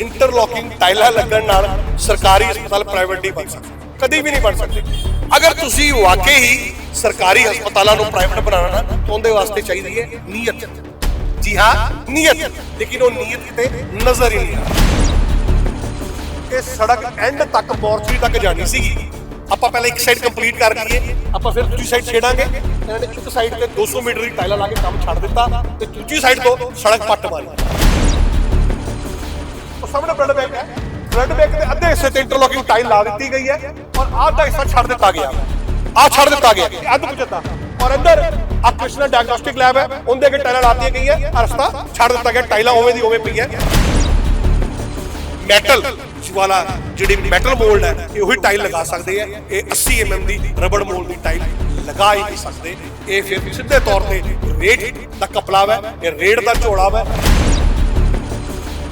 Interlocking ਟਾਈਲਾਂ ਲੱਗਣ ਨਾਲ ਸਰਕਾਰੀ ਹਸਪਤਾਲ ਪ੍ਰਾਈਵੇਟ ਨਹੀਂ ਬਣ ਸਕਦੇ। ਕਦੀ ਵੀ ਨਹੀਂ ਬਣ ਸਕਦੇ। ਅਗਰ ਤੁਸੀਂ ਵਾਕਈ ਹੀ ਸਰਕਾਰੀ ਹਸਪਤਾਲਾਂ ਨੂੰ ਪ੍ਰਾਈਵੇਟ ਬਣਾਉਣਾ ਨਾ, ਤਾਂ ਉਹਦੇ ਵਾਸਤੇ ਚਾਹੀਦੀ ਹੈ ਨੀਅਤ। ਜੀ ਹਾਂ, ਨੀਅਤ। ਲੇਕਿਨ ਉਹ ਨੀਅਤ ਕਿਤੇ ਨਜ਼ਰ ਹੀ ਨਹੀਂ ਆ ਇਹ ਸੜਕ ਐਂਡ ਤੱਕ ਮੋਰਚਰੀ ਤੱਕ ਜਾਣੀ ਸੀਗੀ। ਆਪਾਂ ਪਹਿਲਾਂ ਇੱਕ ਸਾਈਡ ਕੰਪਲੀਟ ਕਰ ਲਈਏ। ਆਪਾਂ ਫਿਰ ਦੂਜੀ ਸਾਈਡ ਛੇੜਾਂਗੇ। ਇਹਨਾਂ ਨੇ ਇੱਕ ਸਾਈਡ ਤੇ 200 ਮੀਟਰ ਦੀ ਟਾਈਲਾਂ ਲਾ ਕੇ ਕੰਮ ਛੱਡ ਦਿੱਤਾ ਤੇ ਦੂਜੀ ਸਾਈਡ ਤੋਂ ਸੜਕ ਪੱਟ ਮਾਰੀ। ਸਾਹਮਣੇ ਬਲੱਡ ਬੈਂਕ ਹੈ। ਬਲੱਡ ਬੈਂਕ ਦੇ ਅੱਧੇ ਹਿੱਸੇ ਤੇ ਇੰਟਰਲੋਕਿੰਗ ਟਾਈਲ ਲਾ ਦਿੱਤੀ ਗਈ ਹੈ ਔਰ ਆਹ ਹਿੱਸਾ ਛੱਡ ਦਿੱਤਾ ਗਿਆ। ਆਹ ਛੱਡ ਦਿੱਤਾ ਗਿਆ। ਅੱਧ ਪੁੱਜਦਾ। ਔਰ ਅੰਦਰ ਆ ਕ੍ਰਿਸ਼ਨਾ ਡਾਇਗਨੋਸਟਿਕ ਲੈਬ ਹੈ। ਉਹਦੇ ਅੱਗੇ ਟਾਈਲਾਂ ਲਾਤੀਆਂ ਗਈਆਂ। ਆਹ ਰਸਤਾ ਛੱਡ ਦਿੱਤਾ ਗਿਆ। ਟਾਈਲਾਂ ਉਵੇਂ ਦੀ ਉਵੇਂ ਪਈਆਂ। ਮੈਟਲ ਵਾਲਾ ਜਿਹੜੀ ਮੈਟਲ ਮੋਲਡ ਹੈ, ਇਹ ਉਹੀ ਟਾਈਲ ਲਗਾ ਸਕਦੇ ਆ ਇਹ 80 mm ਦੀ ਰਬੜ ਮੋਲਡ ਦੀ ਟਾਈਲ ਲਗਾ ਹੀ ਨਹੀਂ ਸਕਦੇ। ਇਹ ਫਿਰ ਸਿੱਧੇ ਤੌਰ ਤੇ ਰੇਟ ਦਾ ਕਪੜਾ ਹੈ ਇਹ ਰੇਟ ਦਾ ਝੋਲਾ ਹੈ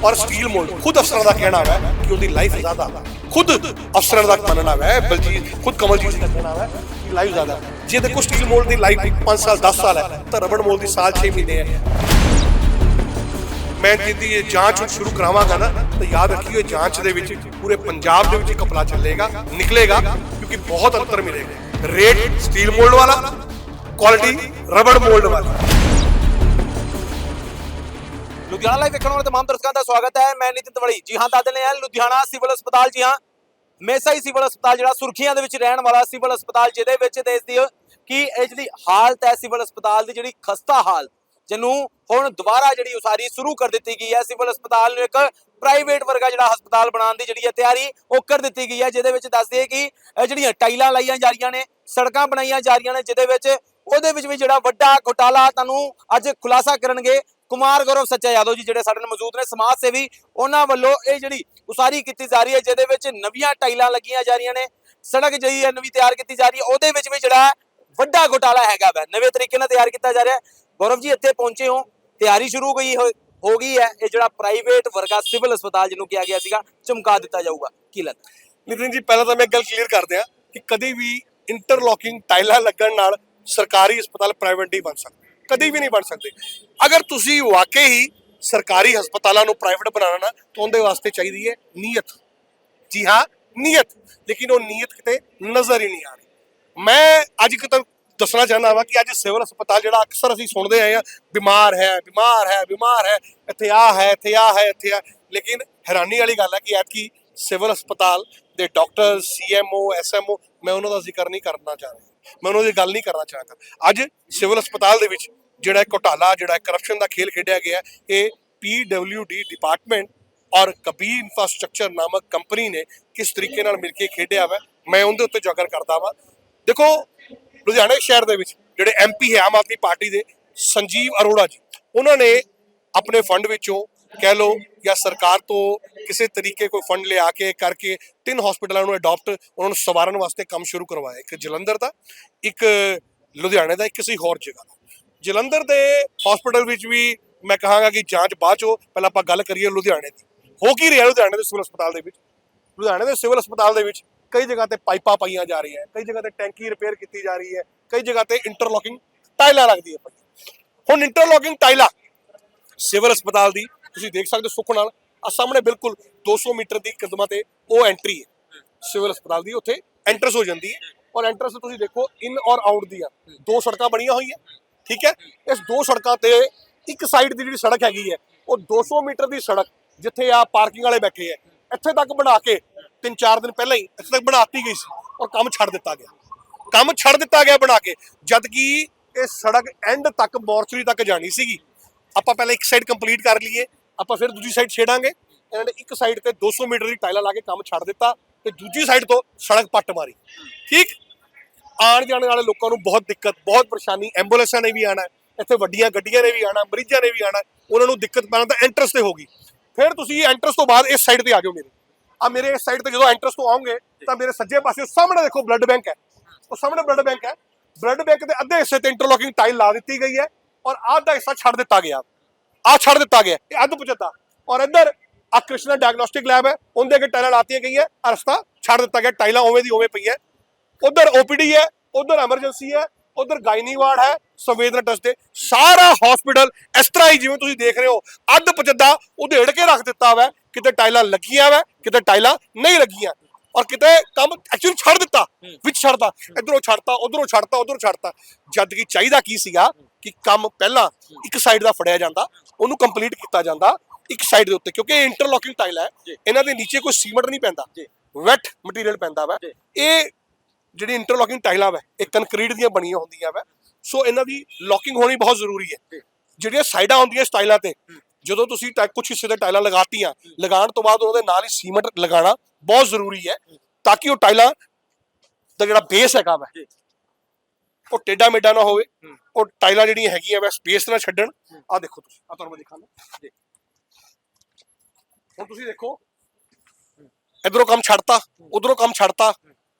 ਔਰ ਸਟੀਲ ਮੋਲਡ ਖੁਦ ਅਫਸਰਾਂ ਦਾ ਕਹਿਣਾ ਹੈ ਕਿ ਉਹਦੀ ਲਾਈਫ ਜ਼ਿਆਦਾ। ਖੁਦ ਅਫਸਰਾਂ ਦਾ ਮੰਨਣਾ ਹੈ ਬਲਜੀਤ, ਖੁਦ ਕਮਲਜੀਤ ਦਾ ਕਹਿਣਾ ਹੈ ਕਿ ਲਾਈਫ ਜ਼ਿਆਦਾ। ਜੇ ਦੇਖੋ ਸਟੀਲ ਮੋਲਡ ਦੀ ਲਾਈਫ 5 ਸਾਲ 10 ਸਾਲ ਹੈ, ਤਾਂ ਰਬੜ ਮੋਲਡ ਦੀ ਸਾਲ 6 ਮਹੀਨੇ ਹੈ। ਮੈਂ ਜਿਹਦੀ ਇਹ ਜਾਂਚ ਸ਼ੁਰੂ ਕਰਾਵਾਂਗਾ ਨਾ, ਤਾਂ ਯਾਦ ਰੱਖਿਓ ਜਾਂਚ ਦੇ ਵਿੱਚ ਪੂਰੇ ਪੰਜਾਬ ਦੇ ਵਿੱਚ ਇਹ ਕਪੜਾ ਚੱਲੇਗਾ, ਨਿਕਲੇਗਾ, ਕਿਉਂਕਿ ਬਹੁਤ ਅੰਤਰ ਮਿਲੇਗਾ। ਰੇਟ ਸਟੀਲ ਮੋਲਡ ਵਾਲਾ ਕੁਆਲਿਟੀ ਰਬੜ ਮੋਲਡ ਵਾਲਾ। ਲੁਧਿਆਣਾ ਲਾਈਵ ਵੇਖਣ ਵਾਲੇ ਤਮਾਮ ਦਰਸ਼ਕਾਂ ਦਾ ਸਵਾਗਤ ਹੈ। ਮੈਂ ਨਿਤਿਨ ਤਵੜੀ ਜੀ ਹਾਂ, ਦੱਸ ਨੇ ਹੈ, ਲੁਧਿਆਣਾ ਸਿਵਲ ਹਸਪਤਾਲ, ਜੀ ਹਾਂ। ਮੈਸਾਈ ਸਿਵਲ ਹਸਪਤਾਲ, ਜਿਹੜਾ ਸੁਰਖੀਆਂ ਦੇ ਵਿੱਚ ਰਹਿਣ ਵਾਲਾ ਸਿਵਲ ਹਸਪਤਾਲ, ਜਿਹਦੇ ਵਿੱਚ ਦੇਸ਼ ਦੀ ਕੀ ਇਹ ਜਿਹੜੀ ਹਾਲਤ ਹੈ ਸਿਵਲ ਹਸਪਤਾਲ ਦੀ, ਜਿਹੜੀ ਖਸਤਾ ਹਾਲ ਜਿਹਨੂੰ ਹੁਣ ਦੁਬਾਰਾ ਜਿਹੜੀ ਉਸਾਰੀ ਸ਼ੁਰੂ ਕਰ ਦਿੱਤੀ ਗਈ ਹੈ। ਸਿਵਲ ਹਸਪਤਾਲ ਨੂੰ ਇੱਕ ਪ੍ਰਾਈਵੇਟ ਵਰਗਾ ਜਿਹੜਾ ਹਸਪਤਾਲ ਬਣਾਉਣ ਦੀ ਜਿਹੜੀ ਹੈ ਤਿਆਰੀ ਉਹ ਕਰ ਦਿੱਤੀ ਗਈ ਹੈ, ਜਿਹਦੇ ਵਿੱਚ ਦੱਸ ਦਈਏ ਕਿ ਇਹ ਜਿਹੜੀਆਂ ਟਾਈਲਾਂ ਲਾਈਆਂ ਜਾ ਰਹੀਆਂ ਨੇ, ਸੜਕਾਂ ਬਣਾਈਆਂ ਜਾ ਰਹੀਆਂ ਨੇ, ਜਿਹਦੇ ਵਿੱਚ ਉਹਦੇ ਵਿੱਚ ਵੀ ਜਿਹੜਾ ਵੱਡਾ ਘੁਟਾਲਾ ਤੁਹਾਨੂੰ ਅੱਜ ਖੁਲਾਸਾ ਕਰਨਗੇ। ਕੁਮਾਰ ਗੌਰਵ ਸੱਚਾ ਯਾਦਵ ਜੀ ਜਿਹੜੇ ਸਾਡੇ ਨਾਲ ਮੌਜੂਦ ਨੇ, ਸਮਾਜ ਸੇਵੀ, ਉਹਨਾਂ ਵੱਲੋਂ ਇਹ ਜਿਹੜੀ ਉਸਾਰੀ ਕੀਤੀ ਜਾ ਰਹੀ ਹੈ, ਜਿਹਦੇ ਵਿੱਚ ਨਵੀਆਂ ਟਾਈਲਾਂ ਲੱਗੀਆਂ ਜਾ ਰਹੀਆਂ ਨੇ, ਸੜਕ ਜਿਹੜੀ ਹੈ ਨਵੀਂ ਤਿਆਰ ਕੀਤੀ ਜਾ ਰਹੀ ਹੈ, ਉਹਦੇ ਵਿੱਚ ਵੀ ਜਿਹੜਾ ਵੱਡਾ ਘੁਟਾਲਾ ਹੈਗਾ ਵੈ। ਨਵੇਂ ਤਰੀਕੇ ਨਾਲ ਤਿਆਰ ਕੀਤਾ ਜਾ ਰਿਹਾ ਗੌਰਵ ਜੀ, ਇੱਥੇ ਪਹੁੰਚੇ ਹੋ, ਤਿਆਰੀ ਸ਼ੁਰੂ ਗਈ ਹੋ ਗਈ ਹੈ। ਇਹ ਜਿਹੜਾ ਪ੍ਰਾਈਵੇਟ ਵਰਗਾ ਸਿਵਲ ਹਸਪਤਾਲ ਜਿਹਨੂੰ ਕਿਹਾ ਗਿਆ ਸੀਗਾ ਚਮਕਾ ਦਿੱਤਾ ਜਾਊਗਾ। ਕੀ ਲੱਗਦਾ? ਨਿਤਿਨ ਜੀ, ਪਹਿਲਾਂ ਤਾਂ ਮੈਂ ਇੱਕ ਗੱਲ ਕਲੀਅਰ ਕਰ ਦਿਆਂ ਕਿ ਕਦੇ ਵੀ ਇੰਟਰਲੋਕਿੰਗ ਟਾਈਲਾਂ ਲੱਗਣ ਨਾਲ ਸਰਕਾਰੀ ਹਸਪਤਾਲ ਪ੍ਰਾਈਵੇਟ ਨਹੀਂ ਬਣ ਸਕਦੇ। ਕਦੀ ਵੀ ਨਹੀਂ ਬਣ ਸਕਦੇ। ਅਗਰ ਤੁਸੀਂ ਵਾਕਈ ਹੀ ਸਰਕਾਰੀ ਹਸਪਤਾਲਾਂ ਨੂੰ ਪ੍ਰਾਈਵੇਟ ਬਣਾਉਣਾ ਨਾ, ਤਾਂ ਉਹਦੇ ਵਾਸਤੇ ਚਾਹੀਦੀ ਹੈ ਨੀਅਤ। ਜੀ ਹਾਂ, ਨੀਅਤ। ਲੇਕਿਨ ਉਹ ਨੀਅਤ ਕਿਤੇ ਨਜ਼ਰ ਹੀ ਨਹੀਂ ਆ ਰਹੀ। ਮੈਂ ਅੱਜ ਕਿਤੇ ਦੱਸਣਾ ਚਾਹੁੰਦਾ ਹਾਂ ਕਿ ਅੱਜ ਸਿਵਲ ਹਸਪਤਾਲ ਜਿਹੜਾ ਅਕਸਰ ਅਸੀਂ ਸੁਣਦੇ ਆਏ ਆ ਬਿਮਾਰ ਹੈ ਬਿਮਾਰ ਹੈ ਬਿਮਾਰ ਹੈ, ਇੱਥੇ ਆ ਹੈ, ਇੱਥੇ ਆ ਹੈ, ਇੱਥੇ ਆ ਲੇਕਿਨ ਹੈਰਾਨੀ ਵਾਲੀ ਗੱਲ ਹੈ ਕਿ ਐਤਕੀ ਸਿਵਲ ਹਸਪਤਾਲ ਦੇ ਡਾਕਟਰ ਸੀਐਮਓ ਐਸਐਮਓ ਮੈਂ ਉਹਨਾਂ ਦਾ ਜ਼ਿਕਰ ਨਹੀਂ ਕਰਨਾ ਚਾਹ ਰਿਹਾ। ਮੈਂ ਉਹਨਾਂ ਦੀ ਗੱਲ ਨਹੀਂ ਕਰਨਾ ਚਾਹਤਾ ਅੱਜ ਸਿਵਲ ਹਸਪਤਾਲ ਦੇ ਵਿੱਚ ਜਿਹੜਾ ਘੋਟਾਲਾ, ਜਿਹੜਾ ਕਰਪਸ਼ਨ ਦਾ ਖੇਲ ਖੇਡਿਆ ਗਿਆ, ਇਹ ਪੀਡਬਲਿਊਡੀ ਡਿਪਾਰਟਮੈਂਟ ਔਰ ਕਬੀਰ ਇਨਫਰਾਸਟ੍ਰਕਚਰ ਨਾਮਕ ਕੰਪਨੀ ਨੇ ਕਿਸ ਤਰੀਕੇ ਨਾਲ ਮਿਲ ਕੇ ਖੇਡਿਆ ਵਾ, ਮੈਂ ਉਹਦੇ ਉੱਤੇ ਜਾਗਰ ਕਰਦਾ ਵਾਂ। ਦੇਖੋ, ਲੁਧਿਆਣਾ ਸ਼ਹਿਰ ਦੇ ਵਿੱਚ ਜਿਹੜੇ ਐਮਪੀ ਹੈ ਆਮ ਆਦਮੀ ਪਾਰਟੀ ਦੇ, ਸੰਜੀਵ ਅਰੋੜਾ ਜੀ, ਉਹਨਾਂ ਨੇ ਆਪਣੇ ਫੰਡ ਵਿੱਚੋਂ ਕਹਿ ਲਓ ਜਾਂ ਸਰਕਾਰ ਤੋਂ ਕਿਸੇ ਤਰੀਕੇ ਕੋਈ ਫੰਡ ਲਿਆ ਕੇ ਕਰਕੇ ਤਿੰਨ ਹਸਪੀਟਲਾਂ ਨੂੰ ਅਡਾਪਟ ਉਹਨਾਂ ਨੂੰ ਸਵਾਰਨ ਵਾਸਤੇ ਕੰਮ ਸ਼ੁਰੂ ਕਰਵਾਇਆ। ਇੱਕ ਜਲੰਧਰ ਦਾ, ਇੱਕ ਲੁਧਿਆਣੇ ਦਾ, ਇੱਕ ਕਿਸੇ ਹੋਰ ਜਗ੍ਹਾ ਦਾ। ਜਲੰਧਰ ਦੇ ਹਸਪੀਟਲ ਵਿੱਚ ਵੀ ਮੈਂ ਕਹਾਂਗਾ ਕਿ ਜਾਂਚ ਬਾਅਦ ਚੋਂ ਪਹਿਲਾਂ ਆਪਾਂ ਗੱਲ ਕਰੀਏ ਲੁਧਿਆਣੇ ਦੀ। ਹੋ ਕੀ ਰਿਹਾ ਲੁਧਿਆਣੇ ਦੇ ਸਿਵਲ ਹਸਪਤਾਲ ਦੇ ਵਿੱਚ? ਲੁਧਿਆਣੇ ਦੇ ਸਿਵਲ ਹਸਪਤਾਲ ਦੇ ਵਿੱਚ ਕਈ ਜਗ੍ਹਾ ਤੇ ਪਾਈਪਾਂ ਪਾਈਆਂ ਜਾ ਰਹੀਆਂ, ਕਈ ਜਗ੍ਹਾ ਤੇ ਟੈਂਕੀ ਰਿਪੇਅਰ ਕੀਤੀ ਜਾ ਰਹੀ ਹੈ, ਕਈ ਜਗ੍ਹਾ ਤੇ ਇੰਟਰਲੋਕਿੰਗ ਟਾਈਲਾਂ ਲੱਗਦੀਆਂ ਪਈਆਂ। ਹੁਣ ਇੰਟਰਲੋਕਿੰਗ ਟਾਈਲਾਂ ਸਿਵਲ ਹਸਪਤਾਲ ਦੀ ਤੁਸੀਂ ਦੇਖ ਸਕਦੇ ਹੋ ਸੁੱਖ ਨਾਲ। ਆ ਸਾਹਮਣੇ ਬਿਲਕੁਲ 200 ਮੀਟਰ ਦੀ ਕਦਮਾਂ ਤੇ ਉਹ ਐਂਟਰੀ ਹੈ। ਸਿਵਲ ਹਸਪਤਾਲ ਦੀ ਉੱਥੇ ਐਂਟਰਸ ਹੋ ਜਾਂਦੀ ਹੈ। ਔਰ ਐਂਟਰਸ ਤੁਸੀਂ ਦੇਖੋ ਇਨ ਔਰ ਆਊਟ ਦੀਆਂ ਦੋ ਸੜਕਾਂ ਬਣੀਆਂ ਹੋਈਆਂ, ਠੀਕ ਹੈ? ਇਸ ਦੋ ਸੜਕਾਂ ਤੇ ਇੱਕ ਸਾਈਡ ਦੀ ਜਿਹੜੀ ਸੜਕ ਹੈਗੀ ਹੈ, ਉਹ 200 ਮੀਟਰ ਦੀ ਸੜਕ ਜਿੱਥੇ ਆ ਪਾਰਕਿੰਗ ਵਾਲੇ ਬੈਠੇ ਆ ਇੱਥੇ ਤੱਕ ਬਣਾ ਕੇ ਤਿੰਨ ਚਾਰ ਦਿਨ ਪਹਿਲਾਂ ਹੀ ਇੱਥੇ ਤੱਕ ਬਣਾਤੀ ਗਈ ਸੀ ਔਰ ਕੰਮ ਛੱਡ ਦਿੱਤਾ ਗਿਆ। ਕੰਮ ਛੱਡ ਦਿੱਤਾ ਗਿਆ ਬਣਾ ਕੇ, ਜਦ ਕਿ ਇਹ ਸੜਕ ਐਂਡ ਤੱਕ ਮੋਰਚਰੀ ਤੱਕ ਜਾਣੀ ਸੀਗੀ। ਆਪਾਂ ਪਹਿਲਾਂ ਇੱਕ ਸਾਈਡ ਕੰਪਲੀਟ ਕਰ ਲਈਏ। ਆਪਾਂ ਫਿਰ ਦੂਜੀ ਸਾਈਡ ਛੇੜਾਂਗੇ। ਇਹਨਾਂ ਨੇ ਇੱਕ ਸਾਈਡ ਤੇ 200 ਮੀਟਰ ਦੀ ਟਾਈਲਾਂ ਲਾ ਕੇ ਕੰਮ ਛੱਡ ਦਿੱਤਾ ਤੇ ਦੂਜੀ ਸਾਈਡ ਤੋਂ ਸੜਕ ਪੱਟ ਮਾਰੀ। ਠੀਕ? ਆਉਣ ਜਾਣ ਵਾਲੇ ਲੋਕਾਂ ਨੂੰ ਬਹੁਤ ਦਿੱਕਤ, ਬਹੁਤ ਪਰੇਸ਼ਾਨੀ। ਐਂਬੂਲੈਂਸਾਂ ਨੇ ਵੀ ਆਣਾ ਇੱਥੇ ਵੱਡੀਆਂ ਗੱਡੀਆਂ ਨੇ ਵੀ ਆਣਾ ਮਰੀਜ਼ਾਂ ਨੇ ਵੀ ਆਣਾ ਉਹਨਾਂ ਨੂੰ ਦਿੱਕਤ ਪਹਿਲਾਂ ਤਾਂ ਐਂਟਰਸ ਤੇ ਹੋਗੀ ਫਿਰ ਤੁਸੀਂ ਐਂਟਰਸ ਤੋਂ ਬਾਅਦ ਇਸ ਸਾਈਡ ਤੇ ਆ ਜਾਓ ਮੇਰੇ। ਆ ਮੇਰੇ ਇਸ ਸਾਈਡ ਤੇ ਜਦੋਂ ਐਂਟਰਸ ਤੋਂ ਆਉਂਗੇ, ਤਾਂ ਮੇਰੇ ਸੱਜੇ ਪਾਸੇ ਸਾਹਮਣੇ ਦੇਖੋ ਬਲੱਡ ਬੈਂਕ ਹੈ। ਉਹ ਸਾਹਮਣੇ ਬਲੱਡ ਬੈਂਕ ਹੈ। ਬਲੱਡ ਬੈਂਕ ਦੇ ਅੱਧੇ ਹਿੱਸੇ ਤੇ ਇੰਟਰਲੋਕਿੰਗ ਟਾਈਲ ਲਾ ਦਿੱਤੀ ਗਈ ਹੈ ਔਰ ਆਹ ਦਾ ਹਿੱਸਾ ਛੱਡ ਦਿੱਤਾ ਗਿਆ। ਆ ਛੱਡ ਦਿੱਤਾ ਗਿਆ ਇਹ ਅੱਧ ਪੁੱਜਦਾ ਔਰ ਇੱਧਰ ਆ ਕ੍ਰਿਸ਼ਨਾ ਡਾਇਗਨੋਸਟਿਕ ਲੈਬ ਹੈ, ਉਹਦੇ ਅੱਗੇ ਟਾਈਲਾਂ ਲਾਤੀਆਂ ਗਈਆਂ ਆਹ ਰਸਤਾ ਛੱਡ ਦਿੱਤਾ ਗਿਆ ਟਾਈਲਾਂ ਉਵੇਂ ਦੀ ਉਵੇਂ ਪਈਆਂ। ਉਧਰ ਓਪੀਡੀ ਹੈ, ਉਧਰ ਐਮਰਜੈਂਸੀ ਹੈ, ਉਧਰ ਗਾਇਨੀ ਵਾਰਡ ਹੈ ਸੰਵੇਦਨਾ ਟੈਸਟ ਤੇ ਸਾਰਾ ਹਸਪੀਟਲ ਇਸ ਤਰ੍ਹਾਂ ਹੀ ਜਿਵੇਂ ਤੁਸੀਂ ਦੇਖ ਰਹੇ ਹੋ ਅੱਧ ਪਜੱਦਾ ਉਧੇੜ ਕੇ ਰੱਖ ਦਿੱਤਾ ਹੋਇਆ ਕਿਤੇ ਟਾਇਲਾਂ ਲੱਗੀਆਂ ਵਾ, ਕਿਤੇ ਟਾਇਲਾਂ ਨਹੀਂ ਲੱਗੀਆਂ। ਔਰ ਕਿਤੇ ਕੰਮ ਐਕਚੁਅਲੀ ਛੱਡ ਦਿੱਤਾ, ਵਿੱਚ ਛੱਡਤਾ, ਇਧਰੋਂ ਛੱਡਤਾ, ਉਧਰੋਂ ਛੱਡਤਾ ਉਧਰੋਂ ਛੱਡਤਾ। ਜਦ ਕਿ ਚਾਹੀਦਾ ਕੀ ਸੀਗਾ ਕਿ ਕੰਮ ਪਹਿਲਾਂ ਇੱਕ ਸਾਈਡ ਦਾ ਫੜਿਆ ਜਾਂਦਾ ਉਹਨੂੰ ਕੰਪਲੀਟ ਕੀਤਾ ਜਾਂਦਾ ਇੱਕ ਸਾਈਡ ਦੇ ਉੱਤੇ ਕਿਉਂਕਿ ਇਹ ਇੰਟਰਲੋਕਿੰਗ ਟਾਈਲ ਹੈ ਇਹਨਾਂ ਦੇ ਨੀਚੇ ਕੋਈ ਸੀਮੈਂਟ ਨਹੀਂ ਪੈਂਦਾ ਵੈਟ ਮਟੀਰੀਅਲ ਪੈਂਦਾ ਵਾ। ਇਹ ਜਿਹੜੀ ਇੰਟਰਲੋਕਿੰਗ ਟਾਈਲਾਂ ਵਾ ਇਹ ਕੰਕਰੀਟ ਦੀਆਂ ਬਣੀਆਂ ਹੁੰਦੀਆਂ ਵਾ। ਸੋ ਇਹਨਾਂ ਦੀ ਲੋਕਿੰਗ ਹੋਣੀ ਬਹੁਤ ਜ਼ਰੂਰੀ ਹੈ। ਜਿਹੜੀਆਂ ਸਾਈਡਾਂ ਹੁੰਦੀਆਂ ਸਟਾਈਲਾਂ ਤੇ ਜਦੋਂ ਤੁਸੀਂ ਕੁਝ ਹਿੱਸੇ ਤੇ ਟਾਈਲਾਂ ਲਗਾਤੀਆਂ ਲਗਾਉਣ ਤੋਂ ਬਾਅਦ ਉਹਦੇ ਨਾਲ ਹੀ ਸੀਮੈਂਟ ਲਗਾਉਣਾ ਬਹੁਤ ਜ਼ਰੂਰੀ ਹੈ ਤਾਂ ਕਿ ਉਹ ਟਾਈਲਾਂ ਦਾ ਜਿਹੜਾ ਬੇਸ ਹੈਗਾ ਵਾ ਉਹ ਟੇਡਾ ਮੇਡਾ ਨਾ ਹੋਵੇ। ਉਹ ਟਾਈਲਾਂ ਜਿਹੜੀਆਂ ਹੈਗੀਆਂ ਵਾ ਸਪੇਸ ਨਾ ਛੱਡਣ। ਆ ਦੇਖੋ ਤੁਸੀਂ, ਆ ਤੁਹਾਨੂੰ ਮੈਂ ਦਿਖਾਣਾ ਹੁਣ ਤੁਸੀਂ ਦੇਖੋ, ਇਧਰੋਂ ਕੰਮ ਛੱਡਤਾ, ਉਧਰੋਂ ਕੰਮ ਛੱਡਤਾ,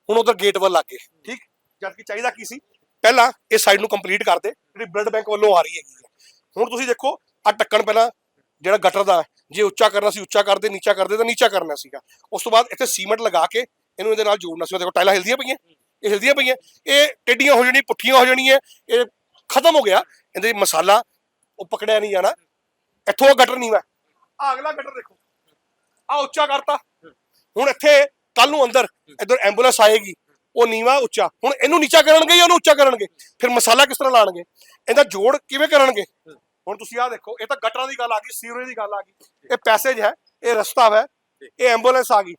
ਹੁਣ ਉਧਰ ਗੇਟ ਵੱਲ ਲੱਗ ਗਏ। ਠੀਕ? ਜਦ ਕਿ ਚਾਹੀਦਾ ਕੀ ਸੀ? ਪਹਿਲਾਂ ਇਹ ਸਾਈਡ ਨੂੰ ਕੰਪਲੀਟ ਕਰਦੇ ਜਿਹੜੀ ਬਲੱਡ ਬੈਂਕ ਵੱਲੋਂ ਆ ਰਹੀ ਹੈਗੀ ਹੁਣ ਤੁਸੀਂ ਦੇਖੋ ਆ ਟੱਕਣ ਪਹਿਲਾਂ ਜਿਹੜਾ ਗਟਰ ਦਾ, ਜੇ ਉੱਚਾ ਕਰਨਾ ਸੀ, ਉੱਚਾ ਕਰਦੇ ਨੀਚਾ ਕਰਦੇ ਤਾਂ ਨੀਚਾ ਕਰਨਾ ਸੀਗਾ। ਉਸ ਤੋਂ ਬਾਅਦ ਇੱਥੇ ਸੀਮੈਂਟ ਲਗਾ ਕੇ ਇਹਨੂੰ ਇਹਦੇ ਨਾਲ ਜੋੜਨਾ ਸੀ। ਉਹ ਦੇਖੋ ਟਾਈਲਾਂ ਹਿਲਦੀਆਂ ਪਈਆਂ, ਇਹ ਹਿਲਦੀਆਂ ਪਈਆਂ, ਇਹ ਟੇਡੀਆਂ ਹੋ ਜਾਣੀਆਂ, ਪੁੱਠੀਆਂ ਹੋ ਜਾਣੀਆਂ, ਇਹ ਖਤਮ ਹੋ ਗਿਆ। ਇਹਦੇ ਮਸਾਲਾ ਉਹ ਪਕੜਿਆ ਨਹੀਂ ਜਾਣਾ। ਇੱਥੋਂ ਗਟਰ ਨਹੀਂ ਵਾ ਆ ਅਗਲਾ ਗਟਰ ਦੇਖੋ। ਆ ਉੱਚਾ ਕਰਤਾ। ਹੁਣ ਇੱਥੇ ਕੱਲ ਨੂੰ ਅੰਦਰ ਇਧਰ ਐਂਬੂਲੈਂਸ ਆਏਗੀ। ਉਹ ਨੀਵਾ ਉੱਚਾ। ਹੁਣ ਇਹਨੂੰ ਨੀਚਾ ਕਰਨਗੇ ਜਾਂ ਉਹਨੂੰ ਉੱਚਾ ਕਰਨਗੇ? ਫਿਰ ਮਸਾਲਾ ਕਿਸ ਤਰ੍ਹਾਂ ਲਾਣਗੇ? ਇਹਦਾ ਜੋੜ ਕਿਵੇਂ ਕਰਨਗੇ? ਹੁਣ ਤੁਸੀਂ ਆਹ ਦੇਖੋ ਇਹ ਤਾਂ ਗਟਰਾਂ ਦੀ ਗੱਲ ਆ ਗਈ ਸੀਵਰੇਜ ਦੀ ਗੱਲ ਆ ਗਈ। ਇਹ ਪੈਸੇਜ ਹੈ ਇਹ ਰਸਤਾ ਹੈ ਇਹ ਐਂਬੂਲੈਂਸ ਆ ਗਈ।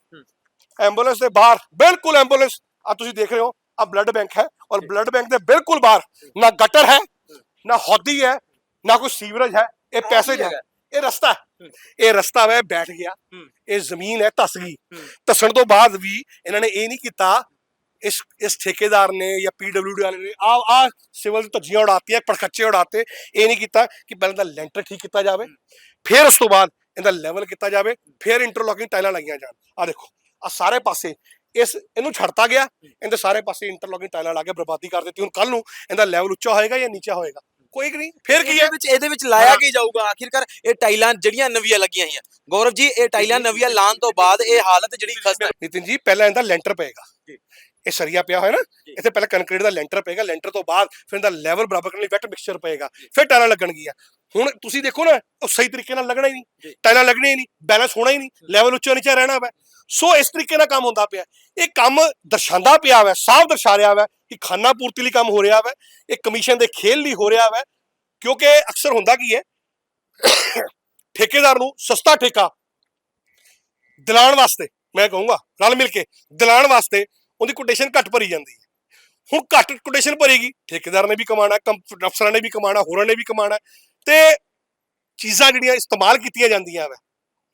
ਐਂਬੂਲੈਂਸ ਦੇ ਬਾਹਰ ਬਿਲਕੁਲ ਐਂਬੂਲੈਂਸ ਆ ਤੁਸੀਂ ਦੇਖ ਰਹੇ ਹੋ ਆ ਬਲੱਡ ਬੈਂਕ ਹੈ ਔਰ ਬਲੱਡ ਬੈਂਕ ਦੇ ਬਿਲਕੁਲ ਬਾਹਰ ਨਾ ਗਟਰ ਹੈ ਨਾ ਹੌਦੀ ਹੈ ਨਾ ਕੋਈ ਸੀਵਰੇਜ ਹੈ ਇਹ ਪੈਸੇਜ ਹੈ। ਇਹ ਰਸਤਾ ਇਹ ਰਸਤਾ ਵੇ ਬੈਠ ਗਿਆ। ਇਹ ਜ਼ਮੀਨ ਹੈ ਧਸ ਗਈ। ਧਸਣ ਤੋਂ ਬਾਅਦ ਵੀ ਇਹਨਾਂ ਨੇ ਇਹ ਨਹੀਂ ਕੀਤਾ ਇਸ ਇਸ ਠੇਕੇਦਾਰ ਨੇ ਜਾਂ ਪੀਡਬਲਯੂਡੀ ਵਾਲੇ ਨੇ ਆ ਆ ਸਿਵਲ ਦੀ ਧੱਜੀਆਂ ਉਡਾਤੀਆਂ ਪੜਖੱਚੇ ਉਡਾਤੇ ਇਹ ਨਹੀਂ ਕੀਤਾ ਕਿ ਪਹਿਲਾਂ ਤਾਂ ਲੈਂਟਰ ਠੀਕ ਕੀਤਾ ਜਾਵੇ। ਫਿਰ ਉਸ ਤੋਂ ਬਾਅਦ ਇਹਦਾ ਲੈਵਲ ਕੀਤਾ ਜਾਵੇ। ਫਿਰ ਇੰਟਰਲੋਕਿੰਗ ਟਾਈਲਾਂ ਲਾਈਆਂ ਜਾਣ। ਆ ਦੇਖੋ ਆ ਸਾਰੇ ਪਾਸੇ ਇਸ ਇਹਨੂੰ ਛੱਡਤਾ ਗਿਆ। ਇਹਦੇ ਸਾਰੇ ਪਾਸੇ ਇੰਟਰਲੋਕਿੰਗ ਟਾਈਲਾਂ ਲਾ ਕੇ ਬਰਬਾਦੀ ਕਰ ਦਿੱਤੀ। ਹੁਣ ਕੱਲ ਨੂੰ ਇਹਦਾ ਲੈਵਲ ਉੱਚਾ ਹੋਏਗਾ ਜਾਂ ਨੀਚਾ ਹੋਏਗਾ? ਕੋਈ ਨਹੀਂ? ਫਿਰ ਕੀ ਹੈ? ਇਹਦੇ ਵਿੱਚ ਇਹਦੇ ਵਿੱਚ ਲਾਇਆ ਹਾਂ। ਕੀ ਜਾਊਗਾ? ਆਖਿਰਕਾਰ ਇਹ ਟਾਈਲਾਂ ਜਿਹੜੀਆਂ ਨਵੀਆਂ ਲੱਗੀਆਂ ਹੋਈਆਂ। ਗੌਰਵ ਜੀ ਇਹ ਟਾਈਲਾਂ ਨਵੀਆਂ ਲਾਉਣ ਤੋਂ ਬਾਅਦ ਇਹ ਹਾਲਤ ਜਿਹੜੀ ਖਸਤਾ ਨਿਤਿਨ ਜੀ ਪਹਿਲਾਂ ਇਹਦਾ ਲੈਂਟਰ ਪਏਗਾ। ਇਹ ਸਰੀਆ ਪਿਆ ਹੋਇਆ ਨਾ ਇੱਥੇ ਪਹਿਲਾਂ ਕੰਕਰੀਟ ਦਾ ਲੈਂਟਰ ਪਏਗਾ। ਲੈਂਟਰ ਤੋਂ ਬਾਅਦ ਫਿਰ ਇਹਦਾ ਲੈਵਲ ਬਰਾਬਰ ਕਰਨ ਲਈ ਵੈਟ ਮਿਕਸਚਰ ਪਏਗਾ। ਫਿਰ ਟਾਇਲਾਂ ਲੱਗਣਗੀਆਂ। ਹੁਣ ਤੁਸੀਂ ਦੇਖੋ ਨਾ ਉਹ ਸਹੀ ਤਰੀਕੇ ਨਾਲ ਲੱਗਣਾ ਹੀ ਨਹੀਂ। ਟਾਇਲਾਂ ਲੱਗਣੀਆਂ ਹੀ ਨਹੀਂ। ਬੈਲੈਂਸ ਹੋਣਾ ਹੀ ਨਹੀਂ। ਲੈਵਲ ਉੱਚਾ ਨੀਚਾ ਰਹਿਣਾ ਵਾ। ਸੋ ਇਸ ਤਰੀਕੇ ਨਾਲ ਕੰਮ ਹੁੰਦਾ ਪਿਆ। ਇਹ ਕੰਮ ਦਰਸਾਉਂਦਾ ਪਿਆ ਵਾ, ਸਾਫ਼ ਦਰਸਾ ਰਿਹਾ ਵਾ ਕਿ ਖਾਨਾ ਪੂਰਤੀ ਲਈ ਕੰਮ ਹੋ ਰਿਹਾ ਵਾ, ਇਹ ਕਮਿਸ਼ਨ ਦੇ ਖੇਲ ਲਈ ਹੋ ਰਿਹਾ ਵਾ, ਕਿਉਂਕਿ ਅਕਸਰ ਹੁੰਦਾ ਕੀ ਹੈ, ਠੇਕੇਦਾਰ ਨੂੰ ਸਸਤਾ ਠੇਕਾ ਦਿਲਾਉਣ ਵਾਸਤੇ, ਮੈਂ ਕਹੂੰਗਾ, ਰਲ ਮਿਲ ਕੇ ਦਿਲਾਉਣ ਵਾਸਤੇ ਉਹਦੀ ਕੋਟੇਸ਼ਨ ਘੱਟ ਭਰੀ ਜਾਂਦੀ ਹੈ। ਹੁਣ ਘੱਟ ਕੋਟੇਸ਼ਨ ਭਰੇਗੀ, ਠੇਕੇਦਾਰ ਨੇ ਵੀ ਕਮਾਣਾ ਕੰਪ- ਅਫਸਰਾਂ ਨੇ ਵੀ ਕਮਾਣਾ ਹੋਰਾਂ ਨੇ ਵੀ ਕਮਾਣਾ ਤੇ ਚੀਜ਼ਾਂ ਜਿਹੜੀਆਂ ਇਸਤੇਮਾਲ ਕੀਤੀਆਂ ਜਾਂਦੀਆਂ ਵਾ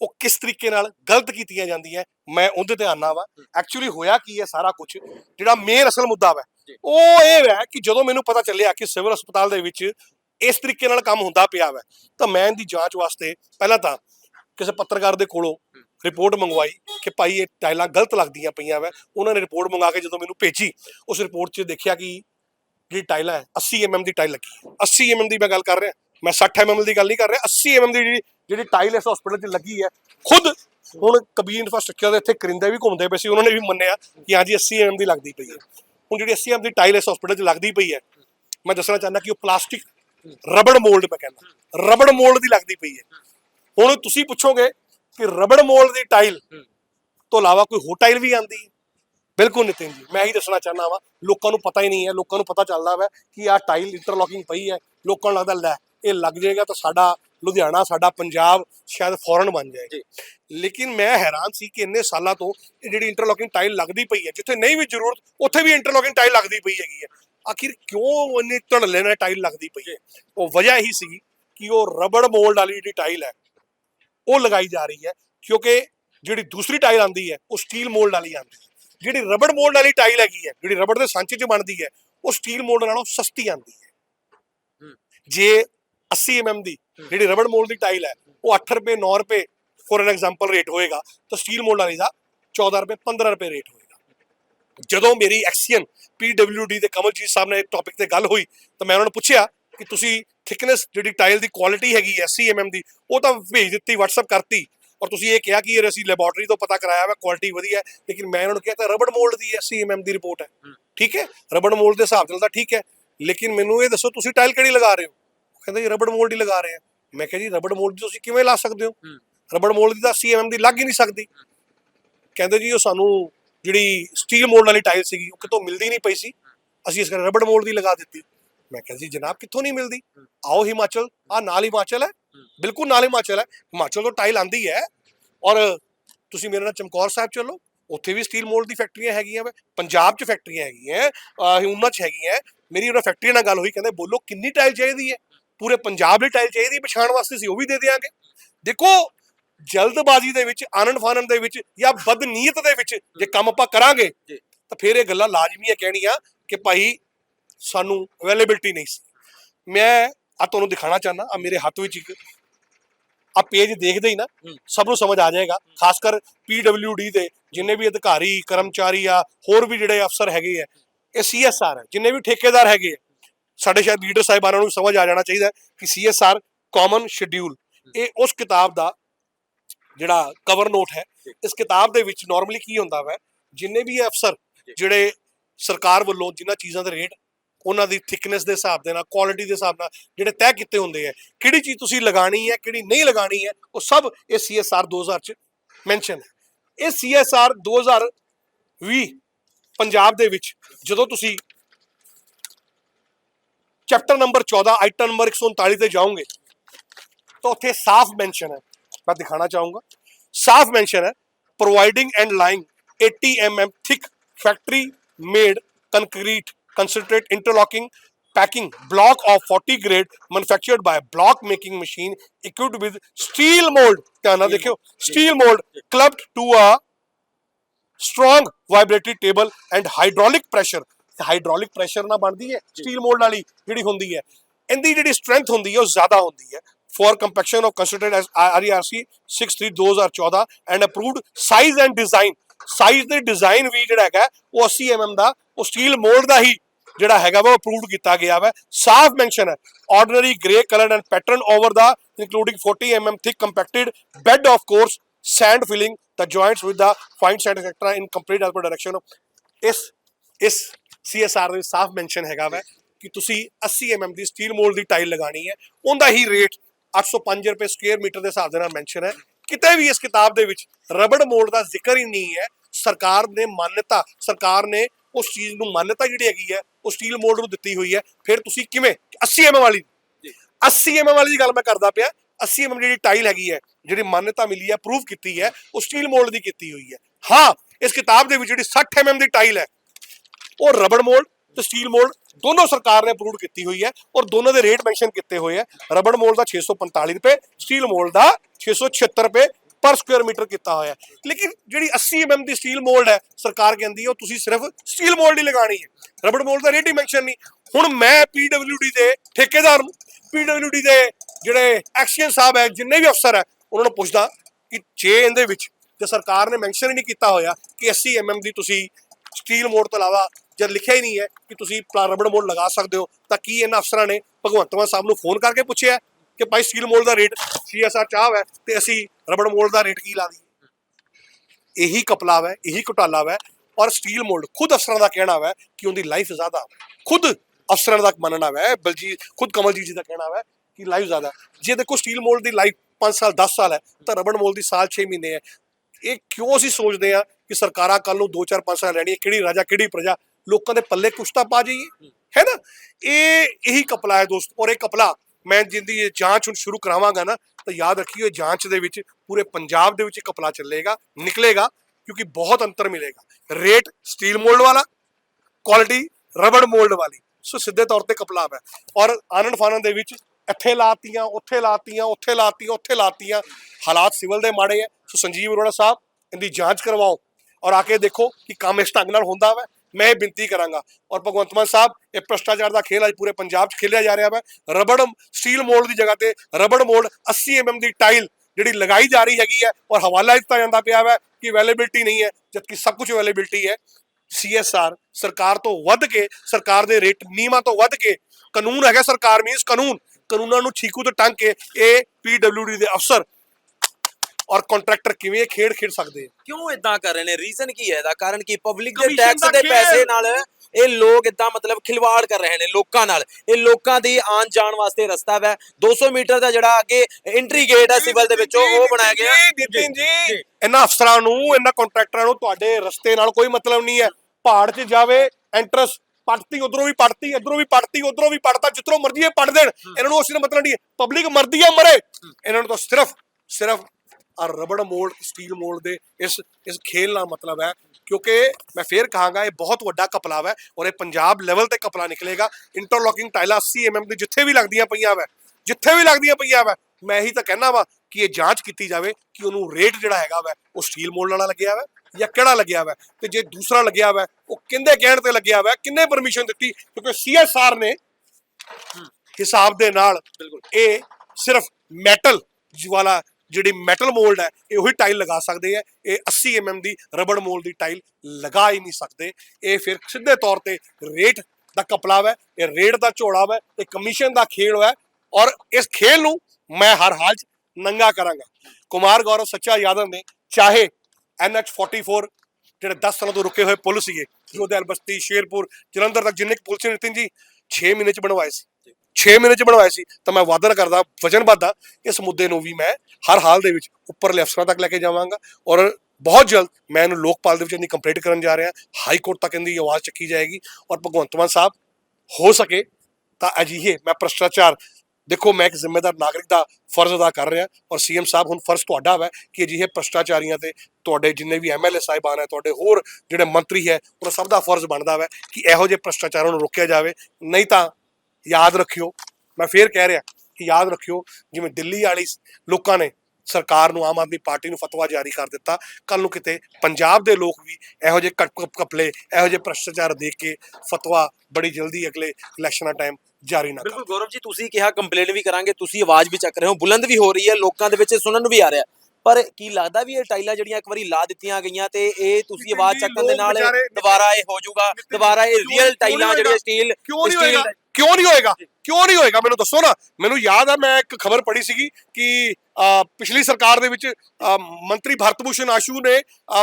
ਉਹ ਕਿਸ ਤਰੀਕੇ ਨਾਲ ਗਲਤ ਕੀਤੀਆਂ ਜਾਂਦੀਆਂ ਮੈਂ ਉਹਦੇ ਤੇ ਆਨਾ ਵਾ। ਐਕਚੁਅਲੀ ਹੋਇਆ ਕੀ ਹੈ ਸਾਰਾ ਕੁਝ ਜਿਹੜਾ ਮੇਨ ਅਸਲ ਮੁੱਦਾ ਵਾ ਉਹ ਇਹ ਹੈ ਕਿ ਜਦੋਂ ਮੈਨੂੰ ਪਤਾ ਚੱਲਿਆ ਕਿ ਸਿਵਲ ਹਸਪਤਾਲ ਦੇ ਵਿੱਚ ਇਸ ਤਰੀਕੇ ਨਾਲ ਕੰਮ ਹੁੰਦਾ ਪਿਆ ਵਾ ਤਾਂ ਮੈਂ ਇਹਦੀ ਜਾਂਚ ਵਾਸਤੇ ਪਹਿਲਾਂ ਤਾਂ ਕਿਸੇ ਪੱਤਰਕਾਰ ਦੇ ਕੋਲੋਂ ਰਿਪੋਰਟ ਮੰਗਵਾਈ ਕਿ ਭਾਈ ਇਹ ਟਾਈਲਾਂ ਗਲਤ ਲੱਗਦੀਆਂ ਪਈਆਂ ਵਾ। ਉਹਨਾਂ ਨੇ ਰਿਪੋਰਟ ਮੰਗਾ ਕੇ ਜਦੋਂ ਮੈਨੂੰ ਭੇਜੀ ਉਸ ਰਿਪੋਰਟ 'ਚ ਦੇਖਿਆ ਕਿ ਜਿਹੜੀ ਟਾਈਲਾਂ ਹੈ 80 mm ਦੀ ਟਾਈਲ ਲੱਗੀ ਹੈ। 80 mm ਦੀ ਮੈਂ ਗੱਲ ਕਰ ਰਿਹਾ ਮੈਂ 60 mm ਦੀ ਗੱਲ ਨਹੀਂ ਕਰ ਰਿਹਾ 80 mm ਦੀ ਜਿਹੜੀ ਜਿਹੜੀ ਟਾਈਲ ਇਸ ਹਸਪੀਟਲ 'ਚ ਲੱਗੀ ਹੈ, ਖੁਦ ਹੁਣ ਕਬੀਰ ਇਨਫਰਾਸਟ੍ਰਕਚਰ ਦੇ ਇੱਥੇ ਕਰਿੰਦੇ ਵੀ ਘੁੰਮਦੇ ਪਏ ਸੀ, ਉਹਨਾਂ ਨੇ ਵੀ ਮੰਨਿਆ ਕਿ ਹਾਂਜੀ 80 mm ਦੀ ਲੱਗਦੀ ਪਈ ਹੈ। ਹੁਣ ਜਿਹੜੀ 80 mm ਦੀ ਟਾਈਲ ਇਸ ਹਸਪੀਟਲ 'ਚ ਲੱਗਦੀ ਪਈ ਹੈ, ਮੈਂ ਦੱਸਣਾ ਚਾਹੁੰਦਾ ਕਿ ਉਹ ਪਲਾਸਟਿਕ ਰਬੜ ਮੋਲਡ ਮੈਂ ਕਹਿੰਦਾ ਰਬੜ ਮੋਲਡ ਦੀ ਲੱਗਦੀ ਪਈ ਹੈ। ਹੁਣ ਤੁਸੀਂ ਪੁੱਛੋਗੇ ਕਿ ਰਬੜ ਮੋਲਡ ਦੀ ਟਾਈਲ ਤੋਂ ਇਲਾਵਾ ਕੋਈ ਹੋਰ ਟਾਈਲ ਵੀ ਆਂਦੀ ਹੈ? ਬਿਲਕੁਲ ਨਿਤਿਨ ਜੀ, ਮੈਂ ਹੀ ਦੱਸਣਾ ਚਾਹੁੰਦਾ ਵਾ, ਲੋਕਾਂ ਨੂੰ ਪਤਾ ਹੀ ਨਹੀਂ ਹੈ, ਲੋਕਾਂ ਨੂੰ ਪਤਾ ਚੱਲਦਾ ਵਾ ਕਿ ਆਹ ਟਾਈਲ ਇੰਟਰਲੋਕਿੰਗ ਪਈ ਹੈ, ਲੋਕਾਂ ਨੂੰ ਲੱਗਦਾ ਲੈ, ਇਹ ਲੱਗ ਜਾਏਗਾ ਤਾਂ ਸਾਡਾ ਲੁਧਿਆਣਾ ਸਾਡਾ ਪੰਜਾਬ ਸ਼ਾਇਦ ਫੌਰਨ ਬਣ ਜਾਏ। ਲੇਕਿਨ ਮੈਂ ਹੈਰਾਨ ਸੀ ਕਿ ਇੰਨੇ ਸਾਲਾਂ ਤੋਂ ਇਹ ਜਿਹੜੀ ਇੰਟਰਲੋਕਿੰਗ ਟਾਈਲ ਲੱਗਦੀ ਪਈ ਹੈ ਜਿੱਥੇ ਨਹੀਂ ਵੀ ਜ਼ਰੂਰਤ ਉੱਥੇ ਵੀ ਇੰਟਰਲੋਕਿੰਗ ਟਾਈਲ ਲੱਗਦੀ ਪਈ ਹੈਗੀ ਹੈ। ਆਖਿਰ ਕਿਉਂ ਇੰਨੇ ਧੜੱਲੇ ਨਾਲ ਟਾਈਲ ਲੱਗਦੀ ਪਈ ਹੈ? ਉਹ ਵਜ੍ਹਾ ਇਹੀ ਸੀ ਕਿ ਉਹ ਰਬੜ ਮੋਲਡ ਵਾਲੀ ਜਿਹੜੀ ਟਾਈਲ ਹੈ ਉਹ ਲਗਾਈ ਜਾ ਰਹੀ ਹੈ ਕਿਉਂਕਿ ਜਿਹੜੀ ਦੂਸਰੀ ਟਾਈਲ ਆਂਦੀ ਹੈ ਉਹ ਸਟੀਲ ਮੋਲਡ ਵਾਲੀ ਆਂਦੀ ਹੈ। ਜਿਹੜੀ ਰਬੜ ਮੋਲਡ ਵਾਲੀ ਟਾਈਲ ਹੈਗੀ ਹੈ ਜਿਹੜੀ ਰਬੜ ਦੇ ਸਾਂਚੇ 'ਚ ਬਣਦੀ ਹੈ ਉਹ ਸਟੀਲ ਮੋਲਡ ਨਾਲੋਂ ਸਸਤੀ ਆਂਦੀ ਹੈ। ਜੇ 80 mm ਦੀ ਜਿਹੜੀ ਰਬੜ ਮੋਲਡ ਦੀ ਟਾਈਲ ਹੈ ਉਹ 8 ਰੁਪਏ 9 ਰੁਪਏ ਫੋਰ ਐਨ ਐਗਜ਼ਾਮਪਲ ਰੇਟ ਹੋਏਗਾ ਤਾਂ ਸਟੀਲ ਮੋਲਡ ਵਾਲੀ ਦਾ 14 ਰੁਪਏ 15 ਰੁਪਏ ਰੇਟ ਹੋਏਗਾ। ਜਦੋਂ ਮੇਰੀ ਐਕਸੀਅਨ ਪੀਡਬਲਯੂਡੀ ਦੇ ਕਮਲਜੀਤ ਸਾਹਿਬ ਨਾਲ ਇਹ ਟੌਪਿਕ ਤੇ ਗੱਲ ਹੋਈ ਤਾਂ ਮੈਂ ਉਹਨਾਂ ਨੂੰ ਪੁੱਛਿਆ ਕਿ ਤੁਸੀਂ ਥਿਕਨੈਸ ਜਿਹੜੀ ਟਾਈਲ ਦੀ ਕੁਆਲਿਟੀ ਹੈਗੀ ਹੈ 80 mm ਦੀ ਉਹ ਤਾਂ ਭੇਜ ਦਿੱਤੀ WhatsApp ਕਰਤੀ। ਔਰ ਤੁਸੀਂ ਇਹ ਕਿਹਾ ਕਿ ਇਹ ਅਸੀਂ ਲੈਬੋਰੇਟਰੀ ਤੋਂ ਪਤਾ ਕਰਾਇਆ ਵਾ ਕੁਆਲਿਟੀ ਵਧੀਆ ਹੈ ਲੇਕਿਨ ਮੈਂ ਉਹਨਾਂ ਨੂੰ ਕਿਹਾ ਤਾਂ ਰਬੜ ਮੋਲਡ ਦੀ 80 mm ਦੀ ਰਿਪੋਰਟ ਹੈ। ਠੀਕ ਹੈ? ਰਬੜ ਮੋਲਡ ਦੇ ਹਿਸਾਬ ਨਾਲ ਤਾਂ ਠੀਕ ਹੈ ਲੇਕਿਨ ਮੈਨੂੰ ਇਹ ਦੱਸੋ ਤੁਸੀਂ ਟਾਈਲ ਕਿਹੜੀ ਲਗਾ ਰਹੇ ਹੋ? ਕਹਿੰਦੇ ਜੀ ਰਬੜ ਮੋਲਡ ਹੀ ਲਗਾ ਰਹੇ ਆ। ਮੈਂ ਕਿਹਾ ਜੀ ਰਬੜ ਮੋਲਡ ਤੁਸੀਂ ਕਿਵੇਂ ਲਾ ਸਕਦੇ ਹੋ? ਰਬੜ ਮੋਲਡ ਦੀ ਤਾਂ ਸੀਐਮਐਮ ਦੀ ਲੱਗ ਹੀ ਨਹੀਂ ਸਕਦੀ। ਕਹਿੰਦੇ ਜੀ ਉਹ ਸਾਨੂੰ ਜਿਹੜੀ ਸਟੀਲ ਮੋਲਡ ਵਾਲੀ ਟਾਈਲ ਸੀਗੀ ਉਹ ਕਿਤੋਂ ਮਿਲਦੀ ਨਹੀਂ ਪਈ ਸੀ। ਅਸੀਂ ਇਸ ਕਰਕੇ ਰਬੜ ਮੋਲਡ ਦੀ ਲਗਾ ਦਿੱਤੀ। ਮੈਂ ਕਿਹਾ ਜੀ ਜਨਾਬ ਕਿੱਥੋਂ ਨਹੀਂ ਮਿਲਦੀ? ਆਓ ਹਿਮਾਚਲ ਆ ਨਾਲ ਹਿਮਾਚਲ ਹੈ। ਬਿਲਕੁਲ ਨਾਲ ਹਿਮਾਚਲ ਹੈ। ਹਿਮਾਚਲ ਤੋਂ ਟਾਈਲ ਆਂਦੀ ਹੈ। ਔਰ ਤੁਸੀਂ ਮੇਰੇ ਨਾਲ ਚਮਕੌਰ ਸਾਹਿਬ ਚੱਲੋ। ਉੱਥੇ ਵੀ ਸਟੀਲ ਮੋਲਡ ਦੀ ਫੈਕਟਰੀਆਂ ਹੈਗੀਆਂ ਵੇ। ਪੰਜਾਬ 'ਚ ਫੈਕਟਰੀਆਂ ਹੈਗੀਆਂ ਹਿਊਮਾ 'ਚ ਹੈਗੀਆਂ। ਮੇਰੀ ਉਹਨਾਂ ਫੈਕਟਰੀ ਨਾਲ ਗੱਲ ਹੋਈ ਕਹਿੰਦੇ ਬੋਲੋ ਕਿੰਨੀ ਟਾਈਲ ਚਾਹੀਦੀ ਹੈ? ਪੂਰੇ ਪੰਜਾਬ ਦੀ ਟਾਈਲ ਚਾਹੀਦੀ ਵਿਛਾਉਣ ਵਾਸਤੇ ਸੀ ਉਹ ਵੀ ਦੇ ਦੇਵਾਂਗੇ ਦੇਖੋ ਜਲਦਬਾਜ਼ੀ ਦੇ ਵਿੱਚ ਆਨੰਦ ਫਾਨਨ ਦੇ ਵਿੱਚ ਜਾਂ ਬਦਨੀਅਤ ਦੇ ਵਿੱਚ ਜੇ ਕੰਮ ਆਪਾਂ ਕਰਾਂਗੇ। ਤਾਂ ਫਿਰ ਇਹ ਗੱਲਾਂ ਲਾਜ਼ਮੀ ਹੈ ਕਹਿਣੀਆਂ ਕਿ ਭਾਈ ਸਾਨੂੰ ਅਵੇਲੇਬਿਲਟੀ ਨਹੀਂ ਸੀ ਮੈਂ ਆ ਤੁਹਾਨੂੰ ਦਿਖਾਣਾ ਚਾਹਨਾ ਆ ਮੇਰੇ ਹੱਥ ਵਿੱਚ ਇੱਕ ਆ ਪੇਜ ਦੇਖਦੇ ਹੀ ਨਾ। ਸਭ ਨੂੰ ਸਮਝ ਆ ਜਾਏਗਾ ਖਾਸ ਕਰ ਡੀ ਦੇ ਜਿੰਨੇ ਵੀ ਅਧਿਕਾਰੀ ਕਰਮਚਾਰੀ ਆ ਹੋਰ ਵੀ ਜਿਹੜੇ ਅਫਸਰ ਹੈਗੇ ਆ ਇਹ ਸੀਐਸਆਰ ਜਿੰਨੇ ਵੀ ਠੇਕੇਦਾਰ ਹੈਗੇ ਆ ਸਾਡੇ ਸ਼ਾਇਦ ਲੀਡਰ ਸਾਹਿਬਾਨਾਂ ਨੂੰ ਸਮਝ ਆ ਜਾਣਾ ਚਾਹੀਦਾ ਕਿ ਸੀਐਸਆਰ ਕਾਮਨ ਸ਼ਡਿਊਲ ਇਹ ਉਸ ਕਿਤਾਬ ਦਾ ਜਿਹੜਾ ਕਵਰ ਨੋਟ ਹੈ ਇਸ ਕਿਤਾਬ ਦੇ ਵਿੱਚ ਨਾਰਮਲੀ ਕੀ ਹੁੰਦਾ ਵੈ ਜਿੰਨੇ ਵੀ ਅਫਸਰ ਜਿਹੜੇ ਸਰਕਾਰ ਵੱਲੋਂ ਜਿਨ੍ਹਾਂ ਚੀਜ਼ਾਂ ਦੇ ਰੇਟ ਉਹਨਾਂ ਦੀ ਥਿਕਨੈਸ ਦੇ ਹਿਸਾਬ ਦੇ ਨਾਲ ਕੁਆਲਿਟੀ ਦੇ ਹਿਸਾਬ ਨਾਲ ਜਿਹੜੇ ਤੈਅ ਕੀਤੇ ਹੁੰਦੇ ਆ ਕਿਹੜੀ ਚੀਜ਼ ਤੁਸੀਂ ਲਗਾਣੀ ਹੈ ਕਿਹੜੀ ਨਹੀਂ ਲਗਾਣੀ ਹੈ ਉਹ ਸਭ ਇਹ ਸੀਐਸਆਰ 2000 ਚ ਮੈਂਸ਼ਨ ਹੈ। ਇਹ ਸੀਐਸਆਰ 2020 ਪੰਜਾਬ ਦੇ ਵਿੱਚ ਜਦੋਂ ਤੁਸੀਂ ਚੈਪਟਰ ਨੰਬਰ 14 ਆਈਟਮ ਨੰਬਰ 139 ਤੇ ਜਾਓਗੇ ਤਾਂ ਉੱਥੇ ਸਾਫ਼ ਮੈਂਸ਼ਨ ਹੈ ਮੈਂ ਦਿਖਾਣਾ ਚਾਹੂੰਗਾ ਸਾਫ਼ ਮੈਂਸ਼ਨ ਹੈ providing and laying 80 mm thick factory made concrete concentrate interlocking packing block of 40 grade manufactured by block making machine equipped with steel mold ਧਿਆਨ ਨਾਲ ਦੇਖਿਓ steel mold clubbed to a strong vibratory table and hydraulic pressure hydraulic pressure ਨਾਲ ਬਣਦੀ ਹੈ steel mould ਵਾਲੀ ਜਿਹੜੀ ਹੁੰਦੀ ਹੈ। ਇਹਦੀ ਜਿਹੜੀ ਸਟਰੈਂਥ ਹੁੰਦੀ ਹੈ ਉਹ ਜ਼ਿਆਦਾ ਹੁੰਦੀ ਹੈ। For compaction of considered as RERC 63 2014 and approved size and design size ਦੇ ਡਿਜ਼ਾਈਨ ਵੀ ਜਿਹੜਾ ਹੈਗਾ ਉਹ 80 mm ਦਾ ਉਹ ਸਟੀਲ ਮੋਲਡ ਦਾ ਹੀ ਜਿਹੜਾ ਹੈਗਾ ਵਾ ਅਪਰੂਵਡ ਕੀਤਾ ਗਿਆ ਵਾ। ਸਾਫ਼ ਮੈਂਸ਼ਨ ਹੈ। Ordinary grey colour and pattern over the including 40 mm bed of course sand filling the joints with the fine sand etc in complete as per direction of ਇਸ ਇਸ CSR ਦੇ ਵਿੱਚ ਸਾਫ਼ ਮੈਂਸ਼ਨ ਹੈਗਾ ਵਾ ਕਿ ਤੁਸੀਂ 80 mm ਦੀ ਸਟੀਲ ਮੋਲਡ ਦੀ ਟਾਈਲ ਲਗਾਣੀ ਹੈ। ਉਹਦਾ ਹੀ ਰੇਟ 805 ਰੁਪਏ ਸਕੁਅਰ ਮੀਟਰ ਦੇ ਹਿਸਾਬ ਦੇ ਨਾਲ ਮੈਂਸ਼ਨ ਹੈ। ਕਿਤੇ ਵੀ ਇਸ ਕਿਤਾਬ ਦੇ ਵਿੱਚ ਰਬੜ ਮੋਲਡ ਦਾ ਜ਼ਿਕਰ ਹੀ ਨਹੀਂ ਹੈ। ਸਰਕਾਰ ਨੇ ਮਾਨਤਾ ਸਰਕਾਰ ਨੇ ਉਸ ਚੀਜ਼ ਨੂੰ ਮਾਨਤਾ ਜਿਹੜੀ ਹੈਗੀ ਹੈ ਉਹ ਸਟੀਲ ਮੋਲਡ ਨੂੰ ਦਿੱਤੀ ਹੋਈ ਹੈ। ਫਿਰ ਤੁਸੀਂ ਕਿਵੇਂ? 80 mm ਵਾਲੀ। 80 mm ਵਾਲੀ ਦੀ ਗੱਲ ਮੈਂ ਕਰਦਾ ਪਿਆ। 80 mm ਜਿਹੜੀ ਟਾਈਲ ਹੈਗੀ ਹੈ ਜਿਹੜੀ ਮਾਨਤਾ ਮਿਲੀ ਹੈ ਪ੍ਰੂਵ ਕੀਤੀ ਹੈ ਉਹ ਸਟੀਲ ਮੋਲਡ ਦੀ ਕੀਤੀ ਹੋਈ ਹੈ। ਹਾਂ ਇਸ ਕਿਤਾਬ ਦੇ ਵਿੱਚ ਜਿਹੜੀ 60 mm ਦੀ ਟਾਈਲ ਹੈ ਉਹ ਰਬੜ ਮੋਲਡ ਤੇ ਸਟੀਲ ਮੋਲਡ ਦੋਨੋਂ ਸਰਕਾਰ ਨੇ ਅਪਰੂਵਡ ਕੀਤੀ ਹੋਈ ਹੈ ਔਰ ਦੋਨੋਂ ਦੇ ਰੇਟ ਮੈਂਸ਼ਨ ਕੀਤੇ ਹੋਏ ਹੈ। ਰਬੜ ਮੋਲਡ ਦਾ 645 ਰੁਪਏ, ਸਟੀਲ ਮੋਲਡ ਦਾ 676 ਰੁਪਏ ਪਰ ਸਕੁਅਰ ਮੀਟਰ ਕੀਤਾ ਹੋਇਆ ਲੇਕਿਨ ਜਿਹੜੀ 80 mm ਦੀ ਸਟੀਲ ਮੋਲਡ ਹੈ, ਸਰਕਾਰ ਕਹਿੰਦੀ ਹੈ ਉਹ ਤੁਸੀਂ ਸਿਰਫ ਸਟੀਲ ਮੋਲਡ ਹੀ ਲਗਾਣੀ ਹੈ। ਰਬੜ ਮੋਲਡ ਦਾ ਰੇਟ ਹੀ ਮੈਂਸ਼ਨ ਨਹੀਂ। ਹੁਣ ਮੈਂ PWD ਦੇ ਠੇਕੇਦਾਰ ਨੂੰ PWD ਦੇ ਜਿਹੜੇ ਐਕਸ਼ਨ ਸਾਹਿਬ ਹੈ, ਜਿੰਨੇ ਵੀ ਅਫਸਰ ਹੈ, ਉਹਨਾਂ ਨੂੰ ਪੁੱਛਦਾ ਕਿ ਜੇ ਇਹਦੇ ਵਿੱਚ ਤੇ ਸਰਕਾਰ ਨੇ ਮੈਂਸ਼ਨ ਹੀ ਨਹੀਂ ਕੀਤਾ ਹੋਇਆ ਕਿ 80 mm ਦੀ ਤੁਸੀਂ ਸਟੀਲ ਮੋਡ ਤੋਂ ਇਲਾਵਾ ਜਦ ਲਿਖਿਆ ਹੀ ਨਹੀਂ ਹੈ ਕਿ ਤੁਸੀਂ ਰਬੜ ਮੋਡ ਲਗਾ ਸਕਦੇ ਹੋ, ਤਾਂ ਕੀ ਇਹਨਾਂ ਅਫਸਰਾਂ ਨੇ ਭਗਵੰਤ ਮਾਨ ਸਾਹਿਬ ਨੂੰ ਫੋਨ ਕਰਕੇ ਪੁੱਛਿਆ ਕਿ ਭਾਈ ਸਟੀਲ ਮੋਡ ਦਾ ਰੇਟ ਸੀਐਸਆਰ ਚਾਹ ਹੈ ਤੇ ਅਸੀਂ ਰਬੜ ਮੋਡ ਦਾ ਰੇਟ ਕੀ ਲਾ ਦਈਏ? ਇਹੀ ਕਪਲਾ ਹੈ ਇਹੀ ਘੁਟਾਲਾ ਹੈ ਔਰ ਸਟੀਲ ਮੋਲਡ ਖੁਦ ਅਫਸਰਾਂ ਦਾ ਕਹਿਣਾ ਹੈ ਕਿ ਉਹਦੀ ਲਾਈਫ ਜ਼ਿਆਦਾ ਖੁਦ ਅਫਸਰਾਂ ਦਾ ਮੰਨਣਾ ਹੈ ਬਲਜੀ ਖੁਦ ਕਮਲਜੀਤ ਜੀ ਦਾ ਕਹਿਣਾ ਹੈ ਕਿ ਲਾਈਫ ਜ਼ਿਆਦਾ ਜੇ ਦੇਖੋ ਸਟੀਲ ਮੋਲਡ ਦੀ ਲਾਈਫ 5 ਸਾਲ 10 ਸਾਲ ਹੈ, ਤਾਂ ਰਬੜ ਮੋਲ ਦੀ ਸਾਲ 6 ਮਹੀਨੇ ਹੈ। ਇਹ ਕਿਉਂ ਅਸੀਂ ਸੋਚਦੇ ਆ ਕਿ ਸਰਕਾਰਾਂ ਕੱਲ ਨੂੰ 2 4 5 ਸਾਲ ਰਹਿਣੀ ਕਿਹੜੀ ਰਾਜਾ, ਕਿਹੜੀ ਪ੍ਰਜਾ ਲੋਕਾਂ ਦੇ ਪੱਲੇ ਕੁਛ ਤਾਂ ਪਾ ਜਾਈਏ, ਹੈ ਨਾ? ਇਹ, ਇਹੀ ਕਪਲਾ ਹੈ ਦੋਸਤ, ਔਰ ਇਹ ਕਪਲਾ ਮੈਂ ਜਿੰਦੀ ਇਹ ਜਾਂਚ ਹੁਣ ਸ਼ੁਰੂ ਕਰਾਵਾਂਗਾ ਨਾ, ਤਾਂ ਯਾਦ ਰੱਖਿਓ ਜਾਂਚ ਦੇ ਵਿੱਚ ਪੂਰੇ ਪੰਜਾਬ ਦੇ ਵਿੱਚ ਕਪਲਾ ਚੱਲੇਗਾ, ਨਿਕਲੇਗਾ, ਕਿਉਂਕਿ ਬਹੁਤ ਅੰਤਰ ਮਿਲੇਗਾ। ਰੇਟ ਸਟੀਲ ਮੋਲਡ ਵਾਲਾ, ਕੁਆਲਿਟੀ ਰਬੜ ਮੋਲਡ ਵਾਲੀ, ਸੋ ਸਿੱਧੇ ਤੌਰ ਤੇ ਕਪਲਾ ਹੈ। ਔਰ ਆਨੰਦ ਫਾਨਨ ਦੇ ਵਿੱਚ ਇੱਥੇ ਲਾਤੀਆਂ, ਉੱਥੇ ਲਾਤੀਆਂ ਉੱਥੇ ਲਾਤੀਆਂ ਉੱਥੇ ਲਾਤੀਆਂ, ਹਾਲਾਤ ਸਿਵਲ ਦੇ ਮਾੜੇ ਹੈ। ਸੋ ਸੰਜੀਵ ਅਰੋੜਾ ਸਾਹਿਬ, ਇਹਦੀ ਜਾਂਚ ਕਰਵਾਓ, ਔਰ ਆ ਕੇ ਦੇਖੋ ਕਿ ਕੰਮ ਇਸ ਢੰਗ ਨਾਲ ਹੁੰਦਾ ਵਾ। ਮੈਂ ਇਹ ਬੇਨਤੀ ਕਰਾਂਗਾ ਔਰ ਭਗਵੰਤ ਮਾਨ ਸਾਹਿਬ, ਇਹ ਭ੍ਰਸ਼ਟਾਚਾਰ ਦਾ ਖੇਲ ਅੱਜ ਪੂਰੇ ਪੰਜਾਬ 'ਚ ਖੇਲਿਆ ਜਾ ਰਿਹਾ ਵਾ। ਰਬੜ ਸਟੀਲ ਮੋਲਡ ਦੀ ਜਗ੍ਹਾ ਤੇ ਰਬੜ ਮੋਲਡ 80 mm ਦੀ ਟਾਈਲ ਜਿਹੜੀ ਲਗਾਈ ਜਾ ਰਹੀ ਹੈਗੀ ਹੈ ਔਰ ਹਵਾਲਾ ਦਿੱਤਾ ਜਾਂਦਾ ਪਿਆ ਵਾ ਕਿ ਅਵੇਲੇਬਿਲਟੀ ਨਹੀਂ ਹੈ, ਜਦਕਿ ਸਭ ਕੁਝ ਅਵੇਲੇਬਿਲਟੀ ਹੈ। ਸੀਐਸਆਰ ਸਰਕਾਰ ਤੋਂ ਵੱਧ ਕੇ, ਸਰਕਾਰ ਦੇ ਰੇਟ ਨੀਮਾਂ ਤੋਂ ਵੱਧ ਕੇ, ਕਾਨੂੰਨ ਹੈਗਾ ਸਰਕਾਰ ਮੀਨਸ ਕਾਨੂੰਨ। ਕਾਨੂੰਨਾਂ ਨੂੰ ਛੀਕੂ ਤੇ ਟੰਗ ਕੇ ਇਹ ਪੀਡਬਲਯੂਡੀ ਦੇ ਅਫਸਰ ਔਰ ਕੰਟਰੈਕਟਰ ਕਿਵੇਂ ਖੇਡ ਖੇਡ ਸਕਦੇ ਆ? ਕਿਉਂ ਇਦਾਂ ਕਰ ਰਹੇ ਨੇ? ਰੀਜ਼ਨ ਕੀ ਹੈ ਇਹਦਾ? ਕਾਰਨ ਕੀ? ਪਬਲਿਕ ਦੇ Commission ਟੈਕਸ ਦਾ ਦੇ ਖੇਲ। ਪੈਸੇ ਨਾਲ ਇਹ ਲੋਕ ਇਦਾਂ ਮਤਲਬ ਖਿਲਵਾੜ ਕਰ ਰਹੇ ਨੇ ਲੋਕਾਂ ਨਾਲ। ਇਹ ਲੋਕਾਂ ਦੀ ਆਉਣ ਜਾਣ ਵਾਸਤੇ ਰਸਤਾ ਹੈ 200 ਮੀਟਰ ਦਾ ਜਿਹੜਾ ਅੱਗੇ ਐਂਟਰੀ ਗੇਟ ਹੈ ਸਿਵਲ ਦੇ ਵਿੱਚੋਂ ਉਹ ਬਣਾਇਆ ਗਿਆ। ਜੀ ਨਿਤਿਨ ਜੀ ਇਹਨਾਂ ਅਫਸਰਾਂ ਨੂੰ ਇਹਨਾਂ ਕੰਟਰੈਕਟਰਾਂ ਨੂੰ ਤੁਹਾਡੇ ਰਸਤੇ ਨਾਲ ਕੋਈ ਮਤਲਬ ਨਹੀਂ ਹੈ। ਪਹਾੜ 'ਚ ਜਾਵੇ ਐਂਟਰਸ ਪੜਤੀ ਉਧਰੋਂ ਵੀ ਪੜਤੀ ਇਧਰੋਂ ਵੀ ਪੜਤੀ ਉਧਰੋਂ ਵੀ ਪੜਤਾ ਜਿੱਧਰੋਂ ਮਰਜ਼ੀ ਇਹ ਪੜ ਦੇਣ। ਇਹਨਾਂ ਨੂੰ ਉਸ ਨਾਲ ਮਤਲਬ ਨਹੀਂ ਹੈ। ਪਬਲਿਕ ਮਰਦੀ ਹੈ ਮਰੇ। ਇਹਨਾਂ ਨੂੰ ਤਾਂ ਸਿਰਫ ਸਿਰਫ ਆ ਰਬੜ ਮੋਲਡ ਸਟੀਲ ਮੋਲਡ ਦੇ ਇਸ ਇਸ ਖੇਲ ਨਾਲ ਮਤਲਬ ਹੈ। ਕਿਉਂਕਿ ਮੈਂ ਫੇਰ ਕਹਾਂਗਾ ਇਹ ਬਹੁਤ ਵੱਡਾ ਕਪਲਾਵ ਹੈ ਔਰ ਇਹ ਪੰਜਾਬ ਲੈਵਲ ਤੇ ਕਪਲਾ ਨਿਕਲੇਗਾ। ਇੰਟਰਲੋਕਿੰਗ ਟਾਈਲਾਂ 80 mm ਦੀ ਜਿੱਥੇ ਵੀ ਲੱਗਦੀਆਂ ਪਈਆਂ ਵੈ ਜਿੱਥੇ ਵੀ ਲੱਗਦੀਆਂ ਪਈਆਂ ਵੈ ਮੈਂ ਇਹੀ ਤਾਂ ਕਹਿਣਾ ਵਾ ਕਿ ਇਹ ਜਾਂਚ ਕੀਤੀ ਜਾਵੇ ਕਿ ਉਹਨੂੰ ਰੇਟ ਜਿਹੜਾ ਹੈਗਾ ਵੈ ਉਹ ਸਟੀਲ ਮੋਲਡ ਵਾਲਾ ਲੱਗਿਆ ਵੈ ਜਾਂ ਕਿਹੜਾ ਲੱਗਿਆ ਵੈ ਤੇ ਜੇ ਦੂਸਰਾ ਲੱਗਿਆ ਵੈ ਉਹ ਕਿੰਦੇ ਕਹਿਣ ਤੇ ਲੱਗਿਆ ਵੈ ਕਿੰਨੇ ਪਰਮਿਸ਼ਨ ਦਿੱਤੀ? ਕਿਉਂਕਿ ਸੀਐਸਆਰ ਨੇ ਹਿਸਾਬ ਦੇ ਨਾਲ ਇਹ ਸਿਰਫ ਮੈਟਲ ਵਾਲਾ ਜਿਹੜੀ ਮੈਟਲ ਮੋਲਡ ਹੈ, ਇਹ ਉਹੀ ਟਾਈਲ ਲਗਾ ਸਕਦੇ ਆ ਇਹ 80 mm ਦੀ ਰਬੜ ਮੋਲਡ ਦੀ ਟਾਈਲ ਲਗਾ ਹੀ ਨਹੀਂ ਸਕਦੇ। ਇਹ ਫਿਰ ਸਿੱਧੇ ਤੌਰ ਤੇ ਰੇਟ ਦਾ ਕਪਲਾ ਹੈ ਇਹ ਰੇਟ ਦਾ ਝੋਲਾ ਹੈ ਇਹ ਕਮਿਸ਼ਨ ਦਾ ਖੇਲ ਹੈ ਔਰ ਇਸ ਖੇਲ ਨੂੰ ਮੈਂ ਹਰ ਹਾਲ 'ਚ ਨੰਗਾ ਕਰਾਂਗਾ। ਕੁਮਾਰ ਗੌਰਵ ਸੱਚਾ ਯਾਦਵ ਨੇ ਚਾਹੇ NH44 ਜਿਹੜੇ 10 ਸਾਲਾਂ ਤੋਂ ਰੁਕੇ ਹੋਏ ਪੁਲ ਸੀਗੇ ਜੋਧੇਲ ਬਸਤੀ, ਸ਼ੇਰਪੁਰ, ਜਲੰਧਰ ਤੱਕ ਜਿੰਨੇ ਕੁ ਪੁਲ ਸੀ, ਨਿਤਿਨ ਜੀ 6 ਮਹੀਨੇ ਚ ਬਣਵਾਏ ਸੀ। 6 ਮਹੀਨੇ ਚ ਬਣਵਾਏ ਸੀ, ਤਾਂ ਮੈਂ ਵਾਅਦਾ ਕਰਦਾ ਵਚਨਬੱਧ ਹਾਂ ਇਸ ਮੁੱਦੇ ਨੂੰ ਵੀ ਮੈਂ ਹਰ ਹਾਲ ਦੇ ਵਿੱਚ ਉੱਪਰਲੇ ਅਫਸਰਾਂ ਤੱਕ ਲੈ ਕੇ ਜਾਵਾਂਗਾ ਔਰ ਬਹੁਤ ਜਲਦ ਮੈਂ ਇਹਨੂੰ ਲੋਕਪਾਲ ਦੇ ਵਿੱਚ ਇਹਦੀ ਕੰਪਲੀਟ ਕਰਨ ਜਾ ਰਿਹਾ, ਹਾਈ ਕੋਰਟ ਤੱਕ ਇਹਦੀ ਆਵਾਜ਼ ਚੱਕੀ ਜਾਏਗੀ ਔਰ ਭਗਵੰਤ ਮਾਨ ਸਾਹਿਬ ਹੋ ਸਕੇ ਤਾਂ ਅਜਿਹੇ ਮੈਂ ਭ੍ਰਸ਼ਟਾਚਾਰ, ਦੇਖੋ ਮੈਂ ਇੱਕ ਜ਼ਿੰਮੇਦਾਰ ਨਾਗਰਿਕ ਦਾ ਫਰਜ਼ ਅਦਾ ਕਰ ਰਿਹਾ ਔਰ ਸੀਐਮ ਸਾਹਿਬ ਹੁਣ ਫਰਜ਼ ਤੁਹਾਡਾ ਹੈ ਕਿ ਅਜਿਹੇ ਭ੍ਰਸ਼ਟਾਚਾਰੀਆਂ ਤੇ ਤੁਹਾਡੇ ਜਿੰਨੇ ਵੀ ਐਮਐਲਏ ਸਾਹਿਬਾਨ ਹੈ ਤੁਹਾਡੇ ਹੋਰ ਜਿਹੜੇ ਮੰਤਰੀ ਹੈ, ਉਹਨਾਂ ਸਭ ਦਾ ਫਰਜ਼ ਬਣਦਾ ਹੈ ਕਿ ਇਹੋ ਜਿਹੇ ਭ੍ਰਸ਼ਟਾਚਾਰਾਂ ਨੂੰ ਰੋਕਿਆ ਜਾਵੇ, ਨਹੀਂ ਤਾਂ ਯਾਦ ਰੱਖਿਓ। ਮੈਂ ਫੇਰ ਕਹਿ ਰਿਹਾ ਕਿ ਯਾਦ ਰੱਖਿਓ ਜਿਵੇਂ ਦਿੱਲੀ ਵਾਲੀ ਲੋਕਾਂ ਨੇ ਸਰਕਾਰ ਨੂੰ ਆਮ ਆਦਮੀ ਪਾਰਟੀ ਨੂੰ ਫਤਵਾ ਜਾਰੀ ਕਰ ਦਿੱਤਾ ਕੱਲ ਨੂੰ ਕਿਤੇ ਪੰਜਾਬ ਦੇ ਲੋਕ ਵੀ ਇਹੋ ਜਿਹੇ ਕਪਲੇ ਇਹੋ ਜਿਹੇ ਭ੍ਰਸ਼ਟਾਚਾਰ ਦੇਖ ਕੇ ਫਤਵਾ ਬੜੀ ਜਲਦੀ ਅਗਲੇ ਇਲੈਕਸ਼ਨਾਂ ਟਾਈਮ ਜਾਰੀ ਨਾ ਬਿਲਕੁਲ ਗੌਰਵ ਜੀ ਤੁਸੀਂ ਕਿਹਾ ਕੰਪਲੇਂਟ ਵੀ ਕਰਾਂਗੇ ਤੁਸੀਂ ਆਵਾਜ਼ ਵੀ ਚੱਕ ਰਹੇ ਹੋ ਬੁਲੰਦ ਵੀ ਹੋ ਰਹੀ ਹੈ ਲੋਕਾਂ ਦੇ ਵਿੱਚ ਸੁਣਨ ਨੂੰ ਵੀ ਆ ਰਿਹਾ। ਪਰ ਕੀ ਲੱਗਦਾ ਵੀ ਇਹ ਟਾਈਲਾਂ ਜਿਹੜੀਆਂ ਇੱਕ ਵਾਰੀ ਲਾ ਦਿੱਤੀਆਂ ਗਈਆਂ ਤੇ ਇਹ ਤੁਸੀਂ ਆਵਾਜ਼ ਚੱਕਣ ਦੇ ਨਾਲ ਦੁਬਾਰਾ ਇਹ ਹੋ ਜਾਊਗਾ ਦੁਬਾਰਾ ਇਹ ਰੀਅਲ ਟਾਈਲਾਂ ਜਿਹੜੀਆਂ? ਸਟੀਲ ਕਿਉਂ ਨਹੀਂ steel ਹੋਏਗਾ? ਕਿਉਂ ਨਹੀਂ ਹੋਏਗਾ? ਕਿਉਂ ਨਹੀਂ ਹੋਏਗਾ? ਮੈਨੂੰ ਦੱਸੋ ਨਾ। ਮੈਨੂੰ ਯਾਦ ਆ ਮੈਂ ਇੱਕ ਖਬਰ ਪੜ੍ਹੀ ਸੀਗੀ ਕਿ ਪਿਛਲੀ ਸਰਕਾਰ ਦੇ ਵਿੱਚ ਮੰਤਰੀ ਭਰਤ ਭੂਸ਼ਣ ਆਸ਼ੂ ਨੇ